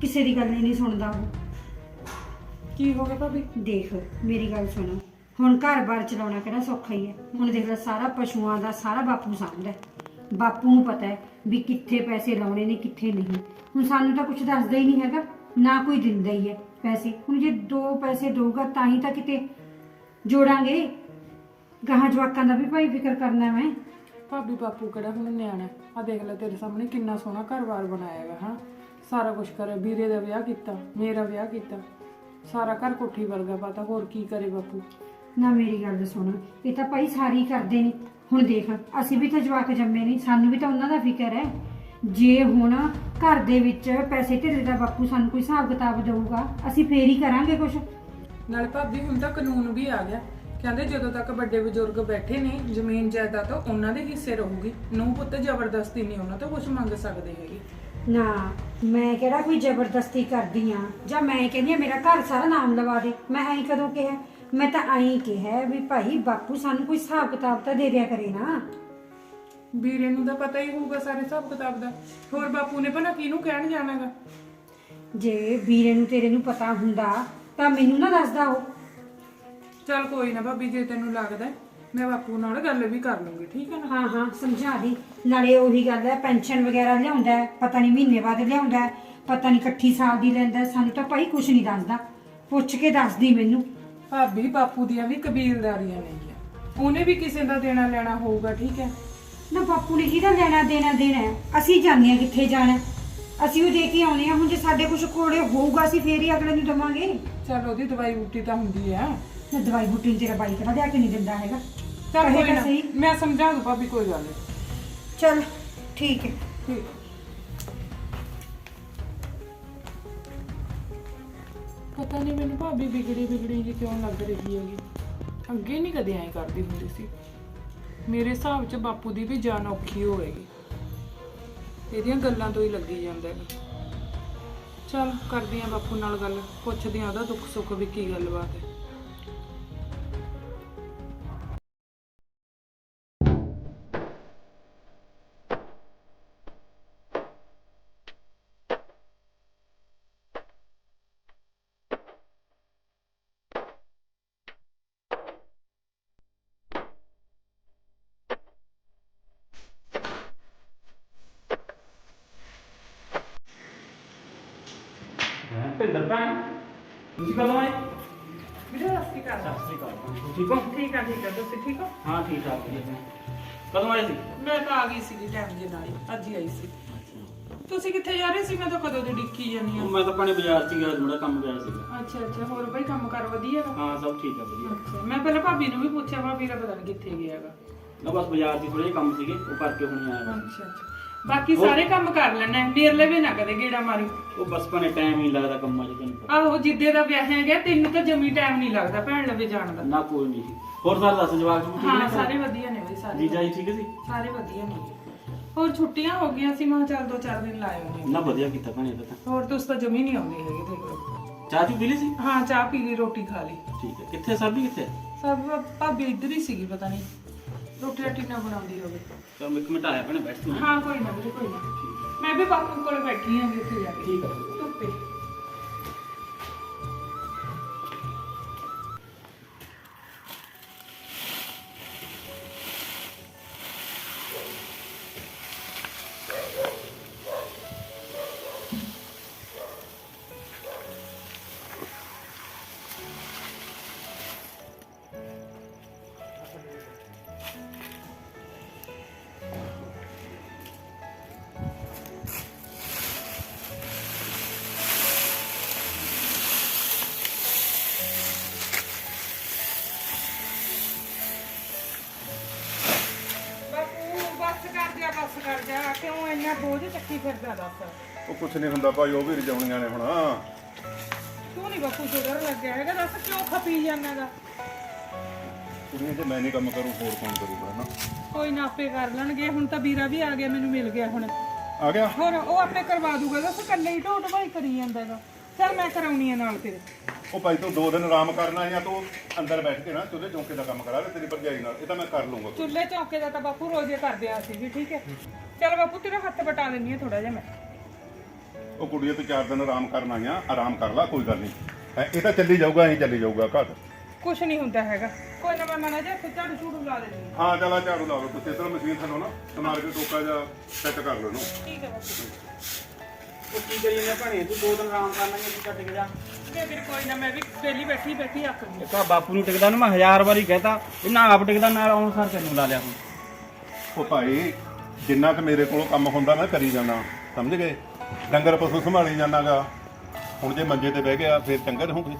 ਕਿਸੇ ਦੀ ਗੱਲ ਹੀ ਨਹੀਂ ਸੁਣਦਾ ਉਹ। ਕੀ ਹੋ ਗਿਆ ਭਾਬੀ? ਦੇਖ ਮੇਰੀ ਗੱਲ ਸੁਣ। ਹੁਣ ਘਰ-ਬਾਰ ਚਲਾਉਣਾ ਕਿਹੜਾ ਸੌਖਾ ਹੀ ਹੈ। ਹੁਣ ਦੇਖ ਲੈ ਸਾਰਾ ਪਸ਼ੂਆਂ ਦਾ ਸਾਰਾ ਬਾਪੂ ਸਾਂਭਦਾ ਹੈ। ਬਾਪੂ ਨੂੰ ਪਤਾ ਹੈ ਵੀ ਕਿੱਥੇ ਪੈਸੇ ਲਾਉਣੇ ਨੇ ਕਿੱਥੇ ਨਹੀਂ। ਹੁਣ ਸਾਨੂੰ ਤਾਂ ਕੁਝ ਦੱਸਦਾ ਹੀ ਨਹੀਂ ਹੈਗਾ ਨਾ ਕੋਈ ਦਿੰਦਾ ਹੀ ਹੈ ਪੈਸੇ। ਹੁਣ ਜੇ ਦੋ ਪੈਸੇ ਦਊਗਾ ਤਾਂ ਹੀ ਤਾਂ ਕਿਤੇ ਜੋੜਾਂਗੇ। ਗਾਹਾਂ ਜਵਾਕਾਂ ਦਾ ਵੀ ਭਾਈ ਫਿਕਰ ਕਰਨਾ ਮੈਂ। ਭਾਬੀ ਬਾਪੂ ਕਿਹੜਾ ਹੁਣ ਨਿਆਣਾ ਆ ਦੇਖ ਲੈ ਤੇਰੇ ਸਾਹਮਣੇ ਕਿੰਨਾ ਸੋਹਣਾ ਘਰ-ਬਾਰ ਬਣਾਇਆ ਹੈਗਾ ਹਾਂ? ਸਾਰਾ ਕੁਝ ਕਰੇ ਵੀਰੇ ਦਾ ਵਿਆਹ ਕੀਤਾ ਮੇਰਾ ਵਿਆਹ ਕੀਤਾ। ਸਾਰਾ ਘਰ ਕੋਠੀ ਵਰਗਾ ਪਤਾ ਹੋਰ ਕੀ ਕਰੇ ਬਾਪੂ? ਨਾ ਮੇਰੀ ਗੱਲ ਸੁਣ ਇਹ ਤਾਂ ਭਾਈ ਸਾਰੀ ਕਰਦੇ ਨੇ। ਹੁਣ ਦੇਖ ਅਸੀਂ ਵੀ ਤਾਂ ਜਵਾਕ ਜੰਮੇ ਨਹੀਂ ਸਾਨੂੰ ਵੀ ਤਾਂ ਉਹਨਾਂ ਦਾ ਫਿਕਰ ਹੈ। ਜੇ ਹੁਣ ਘਰ ਦੇ ਵਿੱਚ ਪੈਸੇ ਢਿੱਲੇ ਦਾ ਬਾਪੂ ਸਾਨੂੰ ਕੋਈ ਹਿਸਾਬ ਕਿਤਾਬ ਦੇਊਗਾ ਅਸੀਂ ਫੇਰ ਹੀ ਕਰਾਂਗੇ ਕੁਝ ਨਾਲੇ ਭਾਬੀ ਹੁਣ ਤਾਂ ਕਾਨੂੰਨ ਵੀ ਆ ਗਿਆ। ਕਹਿੰਦੇ ਜਦੋਂ ਤੱਕ ਵੱਡੇ ਬਜ਼ੁਰਗ ਬੈਠੇ ਨੇ ਜ਼ਮੀਨ ਜਾਇਦਾਦ ਤਾਂ ਉਹਨਾਂ ਦੇ ਹਿੱਸੇ ਰਹੂਗੀ। ਨੂੰ ਪੁੱਤ ਜ਼ਬਰਦਸਤੀ ਨਹੀਂ ਉਹਨਾਂ ਤੋਂ ਕੁਝ ਮੰਗ ਸਕਦੇ ਹੈਗੇ। ਨਾ ਮੈਂ ਕਿਹੜਾ ਕੋਈ ਜ਼ਬਰਦਸਤੀ ਕਰਦੀ ਆ? ਜਾਂ ਮੈਂ ਕਹਿੰਦੀ ਆ ਮੇਰਾ ਘਰ ਸਾਰਾ ਨਾਮ ਲਵਾ ਦੇ। ਮੈਂ ਐਂ ਕਦੋਂ ਕਿਹਾ? ਮੈਂ ਤਾਂ ਐਂ ਕਿਹਾ ਵੀ ਭਾਈ ਬਾਪੂ ਸਾਨੂੰ ਕੋਈ ਹਿਸਾਬ ਕਿਤਾਬ ਤਾਂ ਦੇ ਦਿਆ ਕਰੇ ਨਾ। ਵੀਰੇ ਨੂੰ ਤਾਂ ਪਤਾ ਹੀ ਹੋਊਗਾ ਸਾਰੇ ਹਿਸਾਬ ਕਿਤਾਬ ਦਾ। ਹੋਰ ਬਾਪੂ ਨੇ ਭਲਾ ਕਿਹਨੂੰ ਕਹਿਣ ਜਾਣਾਗਾ? ਜੇ ਵੀਰੇ ਨੂੰ ਤੇਰੇ ਨੂੰ ਪਤਾ ਹੁੰਦਾ ਤਾਂ ਮੈਨੂੰ ਨਾ ਦੱਸਦਾ ਉਹ। ਚੱਲ ਕੋਈ ਨਾ ਭਾਬੀ ਜੇ ਤੈਨੂੰ ਲੱਗਦਾ ਹੈ, ਮੈਂ ਬਾਪੂ ਨਾਲ ਗੱਲ ਵੀ ਕਰ ਲੂੰਗੀ ਠੀਕ ਹੈ ਨਾ? ਹਾਂ ਹਾਂ ਸਮਝਾ ਦੀ। ਨਾਲੇ ਉਹੀ ਗੱਲ ਹੈ ਪੈਨਸ਼ਨ ਵਗੈਰਾ ਲਿਆਉਂਦਾ ਹੈ, ਪਤਾ ਨਹੀਂ ਮਹੀਨੇ ਬਾਅਦ ਲਿਆਉਂਦਾ ਹੈ, ਪਤਾ ਨਹੀਂ ਇਕੱਠੀ ਸਾਲ ਦੀ ਲੈਂਦਾ ਹੈ, ਸਾਨੂੰ ਤਾਂ ਭਾਈ ਕੁਝ ਨਹੀਂ ਦੱਸਦਾ। ਪੁੱਛ ਕੇ ਦੱਸਦੀ ਮੈਨੂੰ। ਭਾਬੀ ਬਾਪੂ ਦੀਆਂ ਵੀ ਕਬੀਲਦਾਰੀਆਂ ਨੇਗੀਆਂ ਉਹਨੇ ਵੀ ਕਿਸੇ ਦਾ ਦੇਣਾ ਲੈਣਾ ਹੋਊਗਾ ਠੀਕ ਹੈ? ਨਾ ਬਾਪੂ ਨੇ ਕਿਹਦਾ ਲੈਣਾ ਦੇਣਾ ਦੇਣਾ ਹੈ? ਅਸੀਂ ਜਾਣਦੇ ਹਾਂ ਕਿੱਥੇ ਜਾਣਾ ਹੈ। ਅਸੀਂ ਉਹ ਦੇ ਕੇ ਆਉਣੇ ਆ ਹੁਣ ਜੇ ਸਾਡੇ ਕੁਝ ਕੋਲੇ ਹੋਊਗਾ ਅਸੀਂ ਫੇਰ ਹੀ ਅਗਲੇ ਨੂੰ ਦਵਾਂਗੇ। ਚਲ ਉਹਦੀ ਦਵਾਈ ਬੂਟੀ ਤਾਂ ਹੁੰਦੀ ਹੈ। ਨਾ ਦਵਾਈ ਬੂਟੀ ਨੂੰ ਤੇਰਾ ਬਾਈ ਕਿਹੜਾ ਲਿਆ ਕੇ ਨਹੀਂ ਦਿੰਦਾ ਹੈਗਾ। ਚਲ ਕੋਈ ਨਾ ਸਹੀ। ਮੈਂ ਸਮਝਾ ਦੂ ਭਾਬੀ ਕੋਈ ਗੱਲ ਨਹੀਂ। ਚਲ ਠੀਕ ਹੈ। ਠੀਕ। ਪਤਾ ਨਹੀਂ ਮੈਨੂੰ ਭਾਬੀ ਵਿਗੜੀ ਵਿਗੜੀ ਜੀ ਕਿਉਂ ਲੱਗ ਰਹੀ ਹੈਗੀ। ਅੱਗੇ ਨਹੀਂ ਕਦੇ ਐਂ ਕਰਦੀ ਹੁੰਦੀ ਸੀ। ਮੇਰੇ ਹਿਸਾਬ 'ਚ ਬਾਪੂ ਦੀ ਵੀ ਜਾਨ ਔਖੀ ਹੋਏਗੀ। ਇਹਦੀਆਂ ਗੱਲਾਂ ਤੋਂ ਹੀ ਲੱਗੀ ਜਾਂਦਾ ਹੈ ਚਲ ਕਰਦੀ ਆ ਬਾਪੂ ਨਾਲ ਗੱਲ। ਪੁੱਛਦੀ ਆ ਉਹਦਾ ਦੁੱਖ ਸੁੱਖ ਵੀ ਕੀ ਗੱਲਬਾਤ ਹੈ ਹੈਂ, ਠੀਕ ਠਾਕ ਵਧੀਆ। ਕਦੋਂ ਆਏ ਸੀ? ਮੈਂ ਤਾਂ ਆ ਗਈ ਸੀਗੀ ਟਾਈਮ ਦੇ ਨਾਲ ਹੀ ਅੱਜ ਹੀ ਆਈ ਸੀ। ਤੁਸੀਂ ਕਿੱਥੇ ਜਾ ਰਹੇ ਸੀ? ਮੈਂ ਤਾਂ ਕਦੋਂ ਦੀ ਡਿੱਕੀ ਜਾਨੀ ਆ ਮੈਂ ਤਾਂ ਆਪਣੇ ਬਾਜ਼ਾਰ 'ਚ ਗਿਆ ਥੋੜਾ ਕੰਮ ਪਿਆ ਸੀਗਾ। ਅੱਛਾ ਅੱਛਾ ਹੋਰ ਬਈ ਕੰਮ ਕਰ ਵਧੀਆ ਵਾ? ਹਾਂ ਸਭ ਠੀਕ ਆ ਵਧੀਆ। ਅੱਛਾ ਮੈਂ ਪਹਿਲਾਂ ਭਾਬੀ ਨੂੰ ਵੀ ਪੁੱਛਿਆ ਭਾਬੀ ਦਾ ਪਤਾ ਨਹੀਂ ਕਿੱਥੇ ਗਿਆ ਹੈਗਾ। ਨਾ ਬਸ ਬਾਜ਼ਾਰ 'ਚ ਥੋੜੇ ਜਿਹੇ ਕੰਮ ਸੀਗੇ ਉਹ ਕਰਕੇ ਹੁਣ ਆਇਆ। ਅੱਛਾ ਅੱਛਾ। ਬਾਕੀ ਸਾਰੇ ਕੰਮ ਕਰ ਲੈਣਾ ਮੇਰਲੇ ਵੀ ਨਾ ਕਦੇ ਗੇੜਾ ਮਾਰੀ। ਉਹ ਬਸ ਭਾਣੇ ਟਾਈਮ ਹੀ ਲੱਗਦਾ ਕੰਮਾਂ 'ਚ ਤੈਨੂੰ ਪਤਾ। ਆਹੋ ਜਿੱਦੇ ਦਾ ਵਿਆਹ ਹੈ ਗਿਆ ਤੈਨੂੰ ਤਾਂ ਜਮੀ ਟਾਈਮ ਨਹੀਂ ਲੱਗਦਾ ਭੈਣ ਲਵੇ ਜਾਣ ਦਾ। ਨਾ ਕੋਈ ਨਹੀਂ ਹੋਰ ਸਾਰੇ ਦੱਸ ਜਵਾਬ ਜੀ ਠੀਕ ਹਾਂ ਨੇ ਸਾਰੇ ਵਧੀਆ ਨੇ ਬਈ ਸਾਰੇ ਜੀਜਾ ਜੀ ਠੀਕ ਸੀ? ਸਾਰੇ ਵਧੀਆ ਨੇ। ਹੋਰ ਛੁੱਟੀਆਂ ਹੋ ਗਈਆਂ ਸੀ ਮੈਂ ਕਿਹਾ ਚੱਲ ਦੋ ਚਾਰ ਦਿਨ ਲਾਏ ਹੋਣੇ ਨਾ ਵਧੀਆ ਕੀਤਾ ਭਾਣੇ ਤਾਂ ਹੋਰ ਤੁਸੀਂ ਤਾਂ ਜਮੀ ਨਹੀਂ ਆਉਂਦੇ ਹੈਗੇ ਦੇਖ ਚਾਹ ਚੂ ਪੀ ਲਈ ਸੀ? ਹਾਂ ਚਾਹ ਪੀ ਲਈ ਰੋਟੀ ਖਾ ਲਈ। ਠੀਕ ਹੈ। ਕਿੱਥੇ ਸਭ ਵੀ ਕਿੱਥੇ? ਸਭ ਭਾਬੀ ਇੱਧਰ ਹੀ ਸੀਗੀ ਪਤਾ ਨਹੀਂ ਰੋਟੀ ਰਾਟੀ ਨਾ ਬਣਾਉਂਦੀ ਹੋਵੇ। ਚਲ ਇੱਕ ਮਿੰਟ ਆਇਆ ਭਾਣੇ ਬੈਠ ਤੂੰ। ਹਾਂ ਕੋਈ ਨਾ ਵੀਰੇ ਕੋਈ ਨਾ। ਮੈਂ ਵੀ ਬਾਪੂ ਕੋਲ ਬੈਠੀ ਆਂ ਉੱਥੇ ਜਾ ਕੇ। ਠੀਕ ਆ ਧੁੱਪੇ। ਬੋਝ ਚੱਕੀ ਫਿਰਦਾ ਦੱਸ। ਉਹ ਕੁਛ ਨਹੀਂ ਹੁੰਦਾ ਭਾਈ ਉਹ ਵੀ ਰਜਾਉਣੀਆਂ ਨੇ ਹੁਣ। ਤੂੰ ਨਹੀਂ ਬਾਪੂ ਸ਼ੁਗਰ ਲੱਗਿਆ ਹੈਗਾ ਦੱਸ ਕਿਉਂ ਖਪੀ ਜਾਂਦਾਗਾ ਕੁੜੀਆਂ ਜੇ ਮੈਂ ਨਹੀਂ ਕੰਮ ਕਰੂ ਹੋਰ ਕੌਣ ਕਰੂਗਾ ਨਾ ਕੋਈ ਨਾ ਆਪੇ ਕਰ ਲੈਣਗੇ। ਹੁਣ ਤਾਂ ਵੀਰਾ ਵੀ ਆ ਗਿਆ ਮੈਨੂੰ ਮਿਲ ਗਿਆ ਹੁਣ। ਆ ਗਿਆ? ਹੋਰ ਉਹ ਆਪੇ ਕਰਵਾ ਦੂਗਾ ਦੱਸ ਇਕੱਲੇ ਹੀ ਢੋਟ ਭਾਈ ਕਰੀ ਜਾਂਦਾ ਹੈਗਾ। ਚੱਲ ਮੈਂ ਕਰਾਉਣੀ ਆ ਨਾਲ ਤੇਰੇ ਉਹ ਭਾਈ ਤੂੰ ਦੋ ਦਿਨ ਆਰਾਮ ਕਰਨਾ ਜਾਂ ਤੂੰ ਅੰਦਰ ਬੈਠ ਕੇ ਨਾ ਚੁੱਲ੍ਹੇ ਚੌਂਕੇ ਦਾ ਕੰਮ ਕਰਾ ਲੈ ਤੇਰੀ ਭਰਜਾਈ ਨਾਲ। ਇਹ ਤਾਂ ਮੈਂ ਕਰ ਲੂੰਗਾ ਚੁੱਲ੍ਹੇ ਚੌਕੇ ਦਾ ਤਾਂ ਬਾਪੂ ਰੋਜ਼ੇ ਕਰਦੇ ਆ ਸੀ ਜੀ ਠੀਕ ਹੈ? ਚੱਲ ਬਾਪੂ ਤੇਰਾ ਹੱਥ ਬਟਾ ਦਿੰਨੀ ਆ ਥੋੜਾ ਜਿਹਾ ਮੈਂ। ਉਹ ਕੁੜੀਏ ਤੂੰ ਚਾਰ ਦਿਨ ਆਰਾਮ ਕਰਨ ਆਈਆਂ ਆਰਾਮ ਕਰ ਲੈ ਕੋਈ ਗੱਲ ਨਹੀਂ। ਹੈਂ, ਇਹ ਤਾਂ ਚੱਲੀ ਜਾਊਗਾ ਐਂ ਚੱਲੀ ਜਾਊਗਾ ਘਰ ਕੁਛ ਨਹੀਂ ਹੁੰਦਾ ਹੈਗਾ। ਕੋਈ ਨਾ ਮੈਂ ਮਨਾ ਜਾ ਫਿਰ ਝਾੜੂ ਝੂੜੂ ਲਾ ਦੇਣੀ ਹਾਂ। ਚਲਾ ਝਾੜੂ ਲਾ ਲਓ ਤੁਸੀਂ। ਇਧਰ ਮਸ਼ੀਨ ਥੱਲੋਂ ਨਾ ਸਮਾਰ ਕੇ ਟੋਕਾ ਜਾਂ ਸੈੱਟ ਕਰ ਲਓ ਇਹਨੂੰ। ਠੀਕ ਹੈ ਬਾਪੂ। ਉਹ ਕੀ ਕਰੀ ਜਾਂਦੇ ਭਾਣੇ ਤੂੰ ਦੋ ਦਿਨ ਆਰਾਮ ਕਰਨਾ ਜਾਂ ਤੂੰ ਕੇ ਜਾ। ਤੇ ਫਿਰ ਕੋਈ ਨਾ ਮੈਂ ਵੀ ਪਹਿਲੀ ਬੈਠੀ ਬੈਠੀ ਅੱਕ ਗਈ ਇੱਕ ਆ ਬਾਪੂ ਨੂੰ ਟਿਕਦਾ ਨੂੰ ਮੈਂ ਹਜ਼ਾਰ ਵਾਰੀ ਕਹਿਤਾ ਇਹਨਾਂ ਆਪ ਟਿਕਦਾ ਨਾਲ ਆਉਣ ਸਾਰ ਤੈਨੂੰ ਲਾ ਲਿਆ ਹੁਣ। ਉਹ ਭਾਈ ਜਿੰਨਾ ਕੁ ਮੇਰੇ ਕੋਲੋਂ ਕੰਮ ਹੁੰਦਾ ਮੈਂ ਕਰੀ ਜਾਣਾ ਸਮਝ ਗਏ? ਡੰਗਰ ਪਸ਼ੂ ਸੰਭਾਲੀ ਜਾਣਾਗਾ ਹੁਣ ਜੇ ਮੰਜੇ ਤੇ ਬਹਿ ਗਿਆ ਫਿਰ ਚੰਗਾ ਰਹੂਗੇ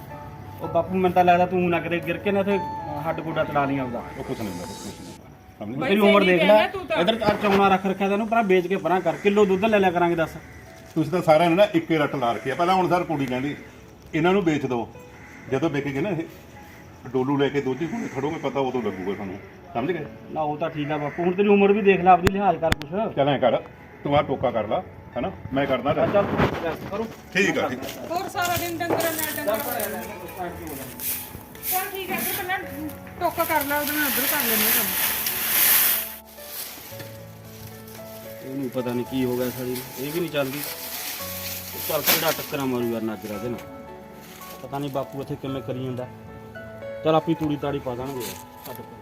ਉਹ ਬਾਪੂ ਮੈਨੂੰ ਤਾਂ ਲੱਗਦਾ ਤੂੰ ਨਾ ਕਿਤੇ ਗਿਰ ਕੇ ਨਾ ਤੇ ਹੱਡ ਗੋਡਾ ਤੜਾ ਲਈ ਆਉਦਾ ਉਹ ਕੁਛ ਨਹੀਂ ਹੁੰਦਾ ਕੁਛ ਨਹੀਂ ਹੁੰਦਾ। ਸਮਝ ਗਏ? ਤੇਰੀ ਉਮਰ ਦੇਖ ਲੈ। ਇਧਰ ਤਾਂ ਚੌਣਾ ਰੱਖ ਰੱਖਿਆ ਤੈਨੂੰ ਪਰਾਂ ਵੇਚ ਕੇ ਪਰਾਂ ਕਰ ਕਿਲੋ ਦੁੱਧ ਲੈ ਲਿਆ ਕਰਾਂਗੇ ਦੱਸ। ਤੁਸੀਂ ਤਾਂ ਸਾਰਿਆਂ ਨੇ ਨਾ ਇੱਕੇ ਰੱਟ ਲਾ ਰੱਖਿਆ ਪਹਿਲਾਂ ਹੁਣ ਸਰ ਕੁੜੀ ਕਹਿੰਦੀ ਇਹਨਾਂ ਨੂੰ ਵੇਚ ਦਿਓ ਜਦੋਂ ਵਿਕੇਗੇ ਨਾ ਇਹ ਡੋਲੂ ਲੈ ਕੇ ਦੋਜੀ ਕੋਲੇ ਖੜੋਗੇ ਪਤਾ ਉਦੋਂ ਲੱਗੂਗਾ ਤੁਹਾਨੂੰ ਸਮਝ ਗਏ? ਨਾ ਉਹ ਤਾਂ ਠੀਕ ਆ ਬਾਪੂ ਹੁਣ ਤੇਰੀ ਉਮਰ ਵੀ ਦੇਖ ਲੈ ਆਪਦੀ ਲਿਹਾਜ਼ ਕਰ ਕੁਛ। ਚੱਲ ਐ ਕਰ ਤੂੰ ਆ ਟੋਕਾ ਕਰ ਲਾ ਹੈਨਾ? ਮੈਂ ਕਰਦਾ ਰੈਸਟ। ਚੱਲ ਰੈਸਟ ਕਰੋ। ਠੀਕ ਆ ਠੀਕ। ਹੋਰ ਸਾਰਾ ਦਿਨ ਡੰਗਰਾਂ ਨਾਲ ਡੰਗਰ ਚੱਲ ਠੀਕ ਹੈ ਫਿਰ ਪਹਿਲਾਂ ਟੋਕਾ ਕਰ ਲਾ ਉਹਦੇ ਨਾਲ ਉੱਧਰ ਕਰ ਲੈਂਦੇ ਕੰਮ। ਇਹਨੂੰ ਪਤਾ ਨਹੀਂ ਕੀ ਹੋ ਗਿਆ ਸਾਡੀ ਨੂੰ। ਇਹ ਵੀ ਨਹੀਂ ਚੱਲਦੀ। ਚੱਲ ਕਿਹੜਾ ਟੱਕਰਾਂ ਮਾਰੂ ਯਾਰ ਨਾਜਰਾ ਦੇ ਨਾਲ। ਪਤਾ ਨਹੀਂ ਬਾਪੂ ਇੱਥੇ ਕਿਵੇਂ ਕਰੀ ਜਾਂਦਾ ਚੱਲ ਆਪੀ ਤੂੜੀ ਤਾੜੀ ਪਾ ਦਾਂਗੇ ਯਾਰ ਛੱਡ ਪਰੇ।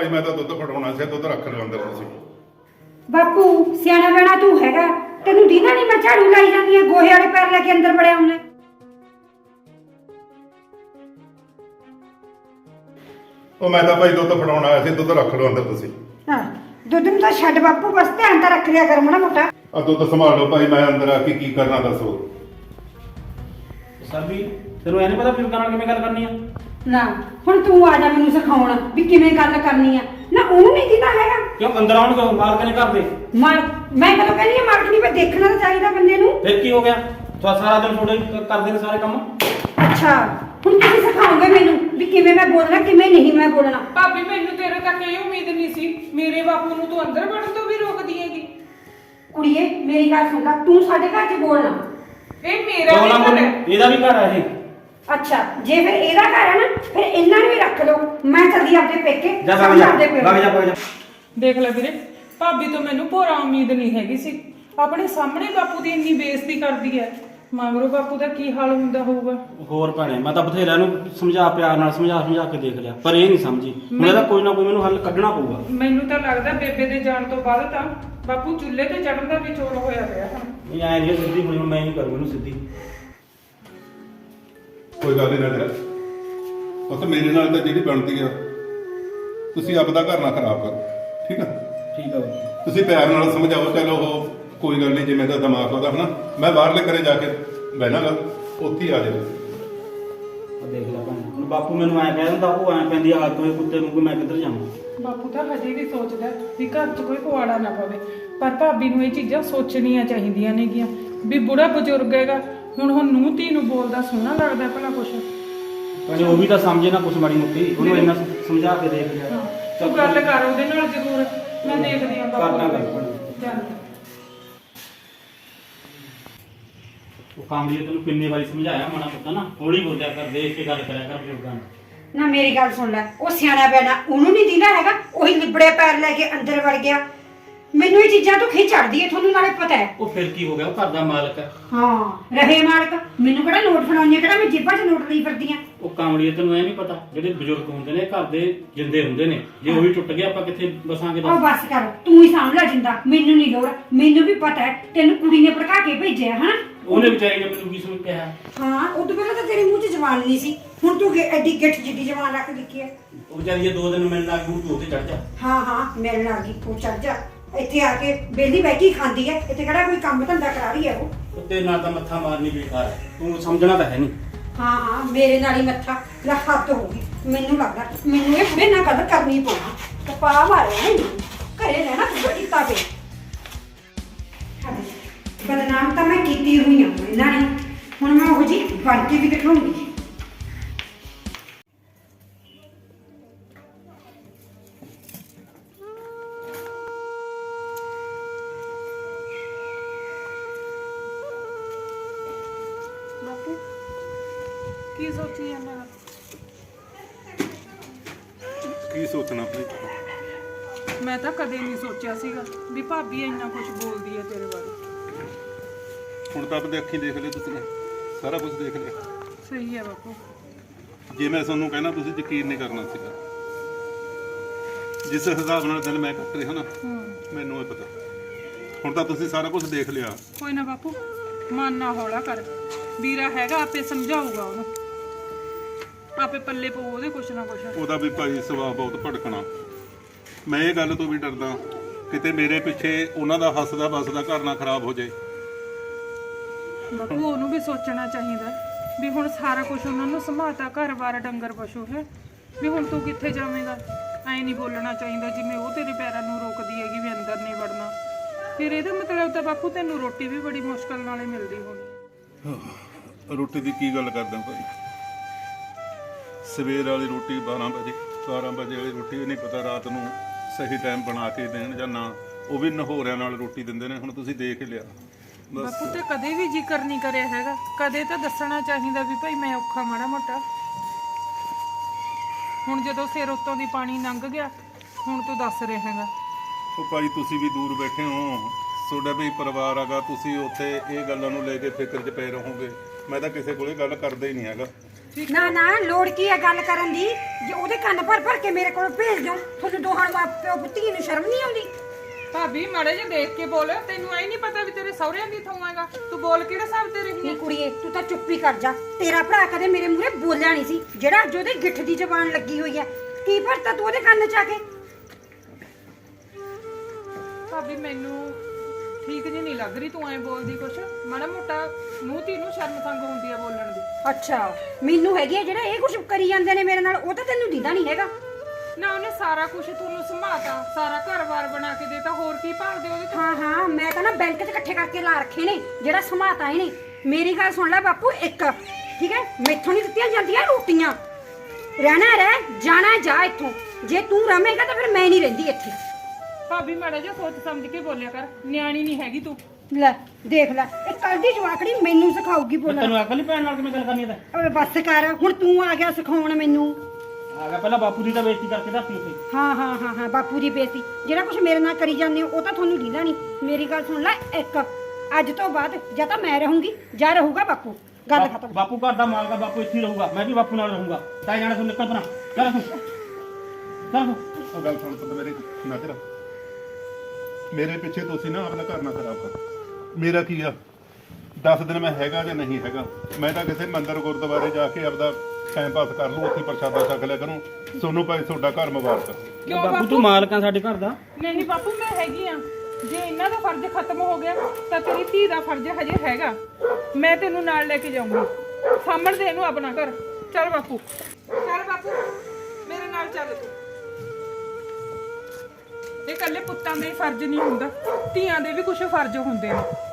ਭਾਈ ਮੈਂ ਤਾਂ ਦੁੱਧ ਫੜਾਉਣਾ ਸੀ ਦੁੱਧ ਰੱਖ ਲਿਓ ਅੰਦਰ ਤੁਸੀਂ। ਬਾਪੂ ਸਿਆਣਾ ਬਣਾ ਤੂੰ ਹੈਗਾ। ਤੈਨੂੰ ਦੀਨਾ ਨਹੀਂ ਮੈਂ ਝਾੜੂ ਲਾਈ ਜਾਂਦੀ ਆ ਗੋਹੇ ਵਾਲੇ ਪੈਰ ਲੈ ਕੇ ਅੰਦਰ ਵੜਿਆ ਹੁੰਨੇ ਉਹ ਮੈਂ ਤਾਂ ਭਾਈ ਦੁੱਧ ਫੜਾਉਣ ਆਇਆ ਸੀ ਦੁੱਧ ਰੱਖ ਲਓ ਅੰਦਰ ਤੁਸੀਂ। ਹਾਂ ਦੁੱਧ ਨੂੰ ਤਾਂ ਛੱਡ ਬਾਪੂ ਬਸ ਧਿਆਨ ਤਾਂ ਰੱਖ ਲਿਆ ਕਰ ਮਾੜਾ ਮੋਟਾ। ਆ ਦੁੱਧ ਸੰਭਾਲ ਲਓ ਭਾਈ ਮੈਂ ਅੰਦਰ ਆ ਕੇ ਕੀ ਕਰਨਾ ਦੱਸੋ। ਸਾਬੀ ਤੈਨੂੰ ਐ ਨਹੀਂ ਪਤਾ ਬਜ਼ੁਰਗਾਂ ਨਾਲ ਕਿਵੇਂ ਗੱਲ ਕਰਨੀ ਆ? ਨਾ ਹੁਣ ਤੂੰ ਆ ਜਾ ਮੈਨੂੰ ਸਿਖਾਉਣ ਵੀ ਕਿਵੇਂ ਗੱਲ ਕਰਨੀ ਆ। ਨਾ ਉਹਨੂੰ ਨਹੀਂ ਦੀਨਾ ਹੈਗਾ। ਕਿਉਂ ਅੰਦਰ ਆਉਣ ਕਿਉਂ? ਮਾਲਕ ਨੇ ਘਰ ਦੇ ਮਾਰ ਮੈਂ ਕਦੋਂ ਕਹਿੰਦੀ ਆ ਮਾਰਕ ਨਹੀਂ ਮੈਂ ਦੇਖਣਾ ਤਾਂ ਚਾਹੀਦਾ ਬੰਦੇ ਨੂੰ। ਫਿਰ ਕੀ ਹੋ ਗਿਆ? ਤੁਹਾ ਸਾਰਾ ਦਿਨ ਕ- ਕਰਦੇ ਨੇ ਸਾਰੇ ਕੰਮ? ਅੱਛਾ ਹੁਣ ਤੁਸੀਂ ਸਿਖਾਓਗੇ ਮੈਨੂੰ ਵੀ ਕਿਵੇਂ ਮੈਂ ਬੋਲਣਾ ਕਿਵੇਂ ਨਹੀਂ ਮੈਂ ਬੋਲਣਾ। ਭਾਬੀ ਮੈਨੂੰ ਤੇਰੇ ਤੱਕ ਇਹ ਉਮੀਦ ਨਹੀਂ ਸੀ। ਮੇਰੇ ਬਾਪੂ ਨੂੰ ਤੂੰ ਅੰਦਰ ਵੜਨ ਤੋਂ ਵੀ ਰੋਕਦੀ ਹੈਗੀ। ਕੁੜੀਏ ਮੇਰੀ ਗੱਲ ਸੁਣ ਲੈ ਤੂੰ ਸਾਡੇ ਘਰ 'ਚ ਬੋਲਣਾ ਇਹ ਮੇਰਾ ਵੀ ਘਰ? ਹੈ ਇਹਦਾ ਵੀ ਘਰ ਆ ਇਹ। ਅੱਛਾ ਜੇ ਫਿਰ ਇਹਦਾ ਘਰ ਹੈ ਨਾ ਫਿਰ ਇਹਨਾਂ ਨੂੰ ਵੀ ਰੱਖ ਲਓ ਮੈਂ ਚੱਲਦੀ ਆਪਦੇ ਪੇਕੇ ਜਾ ਸਭ ਵਗ ਜਾ ਆਪਦੇ ਪਿਓ। ਵਗ ਜਾ ਵਗ ਜਾ। ਦੇਖ ਲੈ ਵੀਰੇ ਭਾਬੀ ਤੋਂ ਮੈਨੂੰ ਭੋਰਾ ਉਮੀਦ ਨਹੀਂ ਹੈਗੀ ਸੀ। ਆਪਣੇ ਸਾਹਮਣੇ ਬਾਪੂ ਦੀ ਇੰਨੀ ਬੇਇੱਜ਼ਤੀ ਕਰਦੀ ਹੈ। ਮਗਰੋਂ ਬਾਪੂ ਦਾ ਕੀ ਹਾਲ ਹੁੰਦਾ ਹੋਊਗਾ? ਹੋਰ ਭੈਣੇ ਮੈਂ ਤਾਂ ਬਥੇਰਾ ਨੂੰ ਸਮਝਾ ਪਿਆਰ ਨਾਲ ਸਮਝਾ ਸਮਝਾ ਕੇ ਦੇਖ ਲਿਆ ਪਰ ਇਹ ਨਹੀਂ ਸਮਝੀ। ਹੁਣ ਇਹਦਾ ਕੋਈ ਨਾ ਕੋਈ ਮੈਨੂੰ ਹੱਲ ਕੱਢਣਾ ਪਊਗਾ। ਮੈਨੂੰ ਤਾਂ ਲੱਗਦਾ ਬੇਬੇ ਦੇ ਜਾਣ ਤੋਂ ਬਾਅਦ ਤਾਂ ਬਾਪੂ ਚੁੱਲ੍ਹੇ ਤੇ ਚੜਨ ਦਾ ਵੀ ਚੋਰ ਹੋਇਆ ਪਿਆ ਹੁਣ। ਇਹ ਐ ਨਹੀਂ ਸਿੱਧੀ ਹੋਣੀ ਹੁਣ ਮੈਂ ਨਹੀਂ ਕਰੂੰ ਇਹਨੂੰ ਸਿੱਧੀ। ਕੋਈ ਗੱਲ ਨਹੀਂ ਨਾ ਉਹ ਤਾਂ ਮੇਰੇ ਨਾਲ ਤਾਂ ਜਿਹੜੀ ਬਣਦੀ ਆ ਤੁਸੀਂ ਆਪਦਾ ਘਰ ਨਾ ਖਰਾਬ ਕਰੋ ਠੀਕ ਆ? ਠੀਕ ਆ ਬਾਈ ਤੁਸੀਂ ਪਿਆਰ ਨਾਲ ਸਮਝਾਓ ਚਲੋ ਉਹ ਕੋਈ ਗੱਲ ਨਹੀਂ ਜਿਵੇਂ ਦਾ ਦਿਮਾਗ ਉਹਦਾ ਹਨਾ? ਮੈਂ ਬਾਹਰਲੇ ਘਰੇ ਜਾ ਕੇ ਬਹਿਣਾਗਾ ਉੱਥੇ ਹੀ ਆ ਜਾਓ ਆ ਦੇਖ ਲੈ ਭੈਣੇ ਹੁਣ ਬਾਪੂ ਮੈਨੂੰ ਐ ਕਹਿ ਦਿੰਦਾ ਉਹ ਐ ਪੈਂਦੀ ਆ ਤੋਏ ਕੁੱਤੇ ਨੂੰ ਮੈਂ ਕਿੱਧਰ ਜਾਵਾਂ? ਬਾਪੂ ਤਾਂ ਹਜੇ ਵੀ ਸੋਚਦਾ ਵੀ ਘਰ 'ਚ ਕੋਈ ਕੁਆੜਾ ਨਾ ਪਵੇ। ਪਰ ਭਾਬੀ ਨੂੰ ਇਹ ਚੀਜ਼ਾਂ ਸੋਚਣੀਆਂ ਚਾਹੀਦੀਆਂ ਨੇਗੀਆਂ ਵੀ ਬੁੜਾ ਬਜ਼ੁਰਗ ਹੈਗਾ ਹੁਣ ਹੁਣ ਨੂੰ ਧੀ ਨੂੰ ਬੋਲਦਾ ਸੋਹਣਾ ਲੱਗਦਾ ਭਲਾ ਕੁਛ। ਭੈਣੇ ਉਹ ਵੀ ਤਾਂ ਸਮਝੇ ਨਾ ਕੁਛ ਮਾੜੀ ਮੁੱਟੀ ਉਹਨੂੰ ਇੰਨਾ ਸਮਝਾ ਕੇ ਦੇਖ ਲਿਆ। ਤੂੰ ਗੱਲ ਕਰ ਉਹਦੇ ਨਾਲ ਜ਼ਰੂਰ ਮੈਂ ਦੇਖਦੀ ਆ ਬਾਪੂ ਕਰਦਾ ਗੱਲ। ਚੱਲ। ਉਹ ਕਾਮੜੀ ਤੈਨੂੰ ਕਿੰਨੇ ਵਾਰੀ ਸਮਝਾਇਆ ਮਾੜਾ ਮੋਟਾ ਨਾ ਹੌਲੀ ਬੋਲਿਆ ਕਰ ਦੇਖ ਕੇ ਗੱਲ ਕਰਿਆ ਕਰ ਬਜ਼ੁਰਗਾਂ ਨਾਲ। ਨਾ ਮੇਰੀ ਗੱਲ ਸੁਣ ਲੈ ਉਹ ਸਿਆਣਾ ਪੈਣਾ ਉਹਨੂੰ ਨਹੀਂ ਦੀਨਾ ਹੈਗਾ ਉਹੀ ਲਿਬੜੇ ਪੈਰ ਲੈ ਕੇ ਅੰਦਰ ਵੜ ਗਿਆ। ਮੈਨੂੰ ਇਹ ਚੀਜ਼ਾਂ ਤੋਂ ਖਿੱਚ ਚੜਦੀ ਹੈ ਤੁਹਾਨੂੰ ਨਾਲੇ ਪਤਾ ਹੈ ਉਹ ਫਿਰ ਕੀ ਹੋ ਗਿਆ? ਉਹ ਘਰ ਦਾ ਮਾਲਕ ਹੈ ਹਾਂ ਰਹੇ ਮਾਲਕ। ਮੈਨੂੰ ਕਿਹੜਾ ਨੋਟ ਫੜਾਉਣੀ ਕਿਹੜਾ ਮੈਂ ਜੇਬਾਂ 'ਚ ਨੋਟ ਲਈ ਫਿਰਦੀ ਆ? ਉਹ ਕਾਮੜੀ ਤੈਨੂੰ ਐ ਨਹੀਂ ਪਤਾ ਜਿਹੜੇ ਬਜ਼ੁਰਗ ਹੁੰਦੇ ਨੇ ਘਰ ਦੇ ਜਿੰਦੇ ਹੁੰਦੇ ਨੇ ਜੇ ਉਹ ਵੀ ਟੁੱਟ ਗਿਆ ਆਪਾਂ ਕਿੱਥੇ ਬਸਾਂਗੇ ਉਹ ਦੱਸ ਬਸ ਕਰ ਤੂੰ ਹੀ ਸਾਂਭ ਲੈ ਜਿੰਦਾ ਮੈਨੂੰ ਨਹੀਂ ਲੋੜ ਮੈਨੂੰ ਵੀ ਪਤਾ ਹੈ ਤੈਨੂੰ ਕੁੜੀ ਨੇ ਭੜਕਾ ਕੇ ਭੇਜਿਆ ਹਨਾ? ਉਹਨੇ ਵਿਚਾਰੀ ਨੇ ਮੈਨੂੰ ਕੀ ਸਮਝ ਕਿਹਾ? ਹਾਂ ਉਦੋਂ ਪਹਿਲਾਂ ਤਾਂ ਤੇਰੇ ਮੂੰਹ 'ਚ ਜ਼ਬਾਨ ਨਹੀਂ ਸੀ ਹੁਣ ਤੂੰ ਗੇ- ਐਡੀ ਗਿੱਠ ਜਿੱਡੀ ਜ਼ਬਾਨ ਰੱਖ ਦਿੱਤੀ ਹੈ ਉਹ ਵਿਚਾਰੀ ਜੇ ਦੋ ਦਿਨ ਮਿਲਣ ਲੱਗ ਗਈ ਤੂੰ ਉੱਥੇ ਚੜ ਜਾ। ਹਾਂ ਹਾਂ ਮਿਲਣ ਆ ਗਈ ਉਹ ਚੱਲ ਜਾ। ਇੱਥੇ ਆ ਕੇ ਬੇਲੀ ਬੈਠੀ ਖਾਂਦੀ ਹੈ ਇੱਥੇ ਕਿਹੜਾ ਕੋਈ ਕੰਮ ਧੰਦਾ ਕਰਾ ਰਹੀ ਹੈ ਉਹ? ਉੱਤੇ ਨਾਲ ਤਾਂ ਮੱਥਾ ਮਾਰਨੀ ਬੇਕਾਰ ਹੈ। ਤੂੰ ਸਮਝਣਾ ਤਾਂ ਹੈ ਨਹੀਂ। ਹਾਂ ਹਾਂ ਮੇਰੇ ਨਾਲ ਹੀ ਮੱਥਾ ਲੈ ਹੱਥ ਹੋ ਗਈ। ਮੈਨੂੰ ਲੱਗਦਾ ਮੈਨੂੰ ਇਹ ਬੁੜੇ ਨਾਲ ਗੱਲ ਕਰਨੀ ਪਊਗੀ। ਕਪਾ ਮਾਰਿਆ ਨਹੀਂ ਘਰੇ ਰਹਿਣਾ ਕੀਤਾ ਪਏ ਬਦਨਾਮ ਤਾਂ ਮੈਂ ਕੀਤੀ ਹੋਈ ਹਾਂ ਇਹਨਾਂ ਨੇ। ਹੁਣ ਮੈਂ ਉਹ ਜੀ ਬਣ ਕੇ ਵੀ ਦਿਖਾਉਂਗੀ। ਸੋਚੀ ਜਾਂਦਾ ਕੀ ਸੋਚਣਾ ਆਪਣੀ ਮੈਂ ਤਾਂ ਕਦੇ ਨਹੀਂ ਸੋਚਿਆ ਸੀਗਾ ਵੀ ਭਾਬੀ ਇੰਨਾ ਕੁਝ ਬੋਲਦੀ ਹੈ ਤੇਰੇ ਬਾਰੇ। ਹੁਣ ਤਾਂ ਆਪਣੀ ਅੱਖੀਂ ਦੇਖ ਲਿਆ ਤੁਸੀਂ। ਸਾਰਾ ਕੁਝ ਦੇਖ ਲਿਆ। ਸਹੀ ਹੈ ਬਾਪੂ। ਜੇ ਮੈਂ ਤੁਹਾਨੂੰ ਕਹਿਣਾ ਤੁਸੀਂ ਯਕੀਨ ਨਹੀਂ ਕਰਨਾ ਸੀਗਾ। ਜਿਸ ਹਿਸਾਬ ਨਾਲ ਦਿਲ ਮੈਂ ਕੱਟ ਰਿਹਾ ਨਾ ਹੂੰ। ਮੈਨੂੰ ਇਹ ਪਤਾ। ਹੁਣ ਤਾਂ ਤੁਸੀਂ ਸਾਰਾ ਕੁਝ ਦੇਖ ਲਿਆ। ਕੋਈ ਨਾ ਬਾਪੂ ਮਨ ਨਾ ਹੌਲਾ ਕਰ। ਵੀਰਾ ਹੈਗਾ ਆਪੇ ਸਮਝਾਊਗਾ ਉਹਨੂੰ। ਆਪੇ ਪੱਲੇ ਪਊ ਉਹਦੇ ਕੁਛ ਨਾ ਕੁਛ। ਉਹਦਾ ਵੀ ਭਾਈ ਸੁਭਾਅ ਬਹੁਤ ਭੜਕਣਾ। ਮੈਂ ਇਹ ਗੱਲ ਤੋਂ ਵੀ ਡਰਦਾ ਕਿਤੇ ਮੇਰੇ ਪਿੱਛੇ ਉਹਨਾਂ ਦਾ ਹੱਸਦਾ ਬਸਦਾ ਘਰ ਨਾ ਖਰਾਬ ਹੋ ਜਾਏ। ਬਾਪੂ ਉਹਨੂੰ ਵੀ ਸੋਚਣਾ ਚਾਹੀਦਾ ਵੀ ਹੁਣ ਸਾਰਾ ਕੁਝ ਉਹਨਾਂ ਨੂੰ ਸੰਭਾਤਾ ਘਰ-ਬਾਰ ਡੰਗਰ ਪਸ਼ੂ ਹੈ? ਵੀ ਹੁਣ ਤੂੰ ਕਿੱਥੇ ਜਾਵੇਂਗਾ? ਐ ਨਹੀਂ ਬੋਲਣਾ ਚਾਹੀਦਾ ਜਿਵੇਂ ਉਹ ਤੇਰੇ ਪੈਰਾਂ ਨੂੰ ਰੋਕਦੀ ਹੈਗੀ ਵੀ ਅੰਦਰ ਨਹੀਂ ਵੜਨਾ। ਫਿਰ ਇਹਦਾ ਮਤਲਬ ਤਾਂ ਬਾਪੂ ਤੈਨੂੰ ਰੋਟੀ ਵੀ ਬੜੀ ਮੁਸ਼ਕਲ ਨਾਲੇ ਮਿਲਦੀ ਹੋਣੀ। ਰੋਟੀ ਦੀ ਕੀ ਗੱਲ ਕਰਦਾ ਭਾਈ? ਸਵੇਰ ਵਾਲੀ ਰੋਟੀ 12 ਵਜੇ 12 ਵਜੇ ਵਾਲੀ ਰੋਟੀ ਨਹੀਂ ਪਤਾ ਰਾਤ ਨੂੰ ਸਹੀ ਟਾਈਮ ਬਣਾ ਕੇ ਦੇਣ ਜਾਂ ਨਾ। ਉਹ ਵੀ ਨਹੋਰਿਆਂ ਨਾਲ ਰੋਟੀ ਦਿੰਦੇ ਨੇ ਹੁਣ ਤੁਸੀਂ ਦੇਖ ਹੀ ਲਿਆ। ਬਸ। ਬਾਪੂ ਤੇ ਕਦੇ ਵੀ ਜ਼ਿਕਰ ਨਹੀਂ ਕਰਿਆ ਹੈਗਾ। ਕਦੇ ਤਾਂ ਦੱਸਣਾ ਚਾਹੀਦਾ ਵੀ ਭਾਈ ਮੈਂ ਔਖਾ ਮਾੜਾ ਮੋਟਾ। ਹੁਣ ਜਦੋਂ ਸਿਰ ਉੱਤੋਂ ਦੀ ਪਾਣੀ ਲੰਘ ਗਿਆ ਹੁਣ ਤੂੰ ਦੱਸ ਰਿਹਾ ਹੈਗਾ। ਉਹ ਭਾਈ ਤੁਸੀਂ ਵੀ ਦੂਰ ਬੈਠੇ ਹੋ। ਤੁਹਾਡਾ ਵੀ ਪਰਿਵਾਰ ਹੈਗਾ ਤੁਸੀਂ ਉੱਥੇ ਇਹ ਗੱਲਾਂ ਨੂੰ ਲੈ ਕੇ ਫਿਕਰ 'ਚ ਪਏ ਰਹੋਗੇ। ਮੈਂ ਤਾਂ ਕਿਸੇ ਕੋਲੇ ਗੱਲ ਕਰਦਾ ਹੀ ਨਹੀਂ ਹੈਗਾ। ਨਾ ਨਾ ਲੋੜ ਕੀ ਹੈ ਗੱਲ ਕਰਨ ਦੀ? ਜੇ ਉਹਦੇ ਕੰਨ ਭਰ ਭਰ ਕੇ ਮੇਰੇ ਕੋਲ ਭੇਜ ਦਿਓ ਤੁਹਾਨੂੰ ਦੋਹਾਂ ਨੂੰ ਪਿਓ ਪੁੱਤੀ ਨੂੰ ਸ਼ਰਮ ਨਹੀਂ ਆਉਂਦੀ? ਭਾਬੀ ਮਾੜੇ ਜਿਹਾ ਦੇਖ ਕੇ ਬੋਲ। ਤੈਨੂੰ ਐ ਨਹੀਂ ਪਤਾ ਵੀ ਤੇਰੇ ਸਹੁਰਿਆਂ ਦੀ ਥਾਂ ਹੈਗਾ। ਤੂੰ ਬੋਲ ਕਿਹੜੇ ਹਿਸਾਬ ਤੇ ਰਹੀ ਕੁੜੀਏ ਤੂੰ ਤਾਂ ਚੁੱਪ ਹੀ ਕਰ ਜਾ। ਤੇਰਾ ਭਰਾ ਕਦੇ ਮੇਰੇ ਮੂਹਰੇ ਬੋਲਿਆ ਨਹੀਂ ਸੀ ਜਿਹੜਾ ਅੱਜ ਉਹਦੇ ਗਿੱਠ ਦੀ ਜ਼ਬਾਨ ਲੱਗੀ ਹੋਈ ਹੈ। ਕੀ ਭਰਤਾ ਤੂੰ ਉਹਦੇ ਕੰਨ ਚ ਆ ਕੇ? ਭਾਬੀ ਮੈਨੂੰ ਠੀਕ ਜੀ ਨਹੀਂ ਲੱਗ ਰਹੀ ਤੂੰ ਐ ਬੋਲਦੀ ਕੁਛ। ਮਾੜਾ ਮੋਟਾ ਮੂੰਹ ਤੀ ਨੂੰ ਸ਼ਰਮ ਸੰਗ ਹੁੰਦੀ ਆ ਬੋਲਣ ਦੀ। ਅੱਛਾ ਮੈਨੂੰ ਹੈਗੀ ਆ ਜਿਹੜਾ ਇਹ ਕੁਝ ਕਰੀ ਜਾਂਦੇ ਨੇ ਮੇਰੇ ਨਾਲ ਉਹ ਤਾਂ ਤੈਨੂੰ ਦਿੰਦਾ ਨਹੀਂ ਹੈਗਾ। ਨਾ ਉਹਨੇ ਸਾਰਾ ਕੁਝ ਤੁਹਾਨੂੰ ਸੰਭਾਤਾ ਸਾਰਾ ਘਰ-ਬਾਰ ਬਣਾ ਕੇ ਦੇਤਾ ਹੋਰ ਕੀ ਭਾਲਦੇ ਉਹਦੇ ਤੋਂ? ਹਾਂ ਹਾਂ ਮੈਂ ਤਾਂ ਨਾ ਬੈਂਕ 'ਚ ਇਕੱਠੇ ਕਰਕੇ ਲਾ ਰੱਖੇ ਨੇ ਜਿਹੜਾ ਸਮਾਤਾ ਇਹਨੇ। ਮੇਰੀ ਗੱਲ ਸੁਣ ਲੈ ਬਾਪੂ ਇੱਕ ਠੀਕ ਹੈ ਮੈਥੋਂ ਨਹੀਂ ਦਿੱਤੀਆਂ ਜਾਂਦੀਆਂ ਰੋਟੀਆਂ। ਰਹਿਣਾ ਰਹਿ ਜਾਣਾ ਜਾ ਇੱਥੋਂ। ਜੇ ਤੂੰ ਰਵੇਂਗਾ ਤਾਂ ਫਿਰ ਮੈਂ ਨਹੀਂ ਰਹਿੰਦੀ ਇੱਥੇ। ਭਾਬੀ ਮਾੜਾ ਜਿਹਾ ਸੋਚ ਸਮਝ ਕੇ ਬੋਲਿਆ ਕਰ ਨਿਆਣੀ ਨਹੀਂ ਹੈਗੀ ਤੂੰ। ਲੈ ਦੇਖ ਲੈ ਇਹ ਕੱਲ ਦੀ ਜਵਾਕੜੀ ਮੈਨੂੰ ਸਿਖਾਊਗੀ ਬੋਲਣਾ ਤੈਨੂੰ ਅਕਲ ਨਹੀਂ ਪੈਣ ਨਾਲ ਕਿਵੇਂ ਗੱਲ ਕਰਨੀ ਹੈ ਓਏ ਬੱਸ ਕਰ ਹੁਣ ਤੂੰ ਆ ਗਿਆ ਸਿਖਾਉਣ ਮੈਨੂੰ। ਆ ਗਿਆ ਪਹਿਲਾਂ ਬਾਪੂ ਦੀ ਤਾਂ ਬੇਇੱਜ਼ਤੀ ਕਰਕੇ ਦੱਸੀ ਉੱਥੇ ਹਾਂ ਹਾਂ ਹਾਂ ਹਾਂ ਬਾਪੂ ਦੀ ਬੇਇੱਜ਼ਤੀ। ਜਿਹੜਾ ਕੁਝ ਮੇਰੇ ਨਾਲ ਕਰੀ ਜਾਂਦੇ ਹੋ ਉਹ ਤਾਂ ਤੁਹਾਨੂੰ ਦੀਦਾ ਨਹੀਂ ਮੇਰੀ ਗੱਲ ਸੁਣ ਲੈ ਇੱਕ ਅੱਜ ਤੋਂ ਬਾਅਦ ਜਾਂ ਤਾਂ ਮੈਂ ਰਹੂੰਗੀ ਜਾਂ ਰਹੂਗਾ ਬਾਪੂ। ਗੱਲ ਖਤਮ। ਬਾਪੂ ਘਰ ਦਾ ਮਾਲਕ ਆ ਬਾਪੂ ਇੱਥੇ ਹੀ ਰਹੂਗਾ। ਮੈਂ ਵੀ ਬਾਪੂ ਨਾਲ ਰਹੂੰਗਾ। ਤਾਂ ਜਾਣਾ ਤੂੰ ਨਿਕਲ ਪਰਾਂ। ਚੱਲ ਤੂੰ ਚੱਲ ਤੂੰ ਉਹ ਗੱਲ ਸੁਣ ਪੁੱਤ ਮੇਰੀ ਨਜ਼ਰ ਮੇਰੇ ਪਿੱਛੇ ਤੁਸੀਂ ਨਾ ਆਪਣਾ ਘਰ ਨਾ ਖਰਾਬ ਕਰ। ਮੇਰਾ ਕੀ ਆ? 10 ਦਿਨ ਮੈਂ ਹੈਗਾ ਜਾਂ ਨਹੀਂ ਹੈਗਾ? ਮੈਂ ਤਾਂ ਕਿਸੇ ਮੰਦਰ ਗੁਰਦੁਆਰੇ ਜਾ ਕੇ ਆਪਦਾ ਟਾਈਮ ਪਾਸ ਕਰ ਲੂ ਉੱਥੇ ਪ੍ਰਸ਼ਾਦਾ ਛਕ ਲਿਆ ਕਰੂੰ। ਸੋਨੂੰ ਭਾਈ ਤੁਹਾਡਾ ਘਰ ਮੁਬਾਰਕ। ਕਿਉਂ ਬਾਪੂ ਤੂੰ ਮਾਲਕ ਆ ਸਾਡੇ ਘਰ ਦਾ। ਨਹੀਂ ਨਹੀਂ ਬਾਪੂ ਮੈਂ ਹੈਗੀ ਆ। ਜੇ ਇਹਨਾਂ ਦਾ ਫਰਜ਼ ਖਤਮ ਹੋ ਗਿਆ ਤਾਂ ਤੇਰੀ ਧੀ ਦਾ ਫਰਜ਼ ਹਜੇ ਹੈਗਾ। ਮੈਂ ਤੈਨੂੰ ਨਾਲ ਲੈ ਕੇ ਜਾਊਂਗੀ। ਸਾਹਮਣ ਦੇ ਇਹਨੂੰ ਆਪਣਾ ਘਰ। ਚੱਲ ਬਾਪੂ। ਚੱਲ ਬਾਪੂ। ਮੇਰੇ ਨਾਲ ਚੱਲ ਤੂੰ। ਇਹ ਇਕੱਲੇ ਪੁੱਤਾਂ ਦੇ ਹੀ ਫਰਜ਼ ਨਹੀਂ ਹੁੰਦਾ, ਧੀਆਂ ਦੇ ਵੀ ਕੁਝ ਫਰਜ਼ ਹੁੰਦੇ ਨੇ।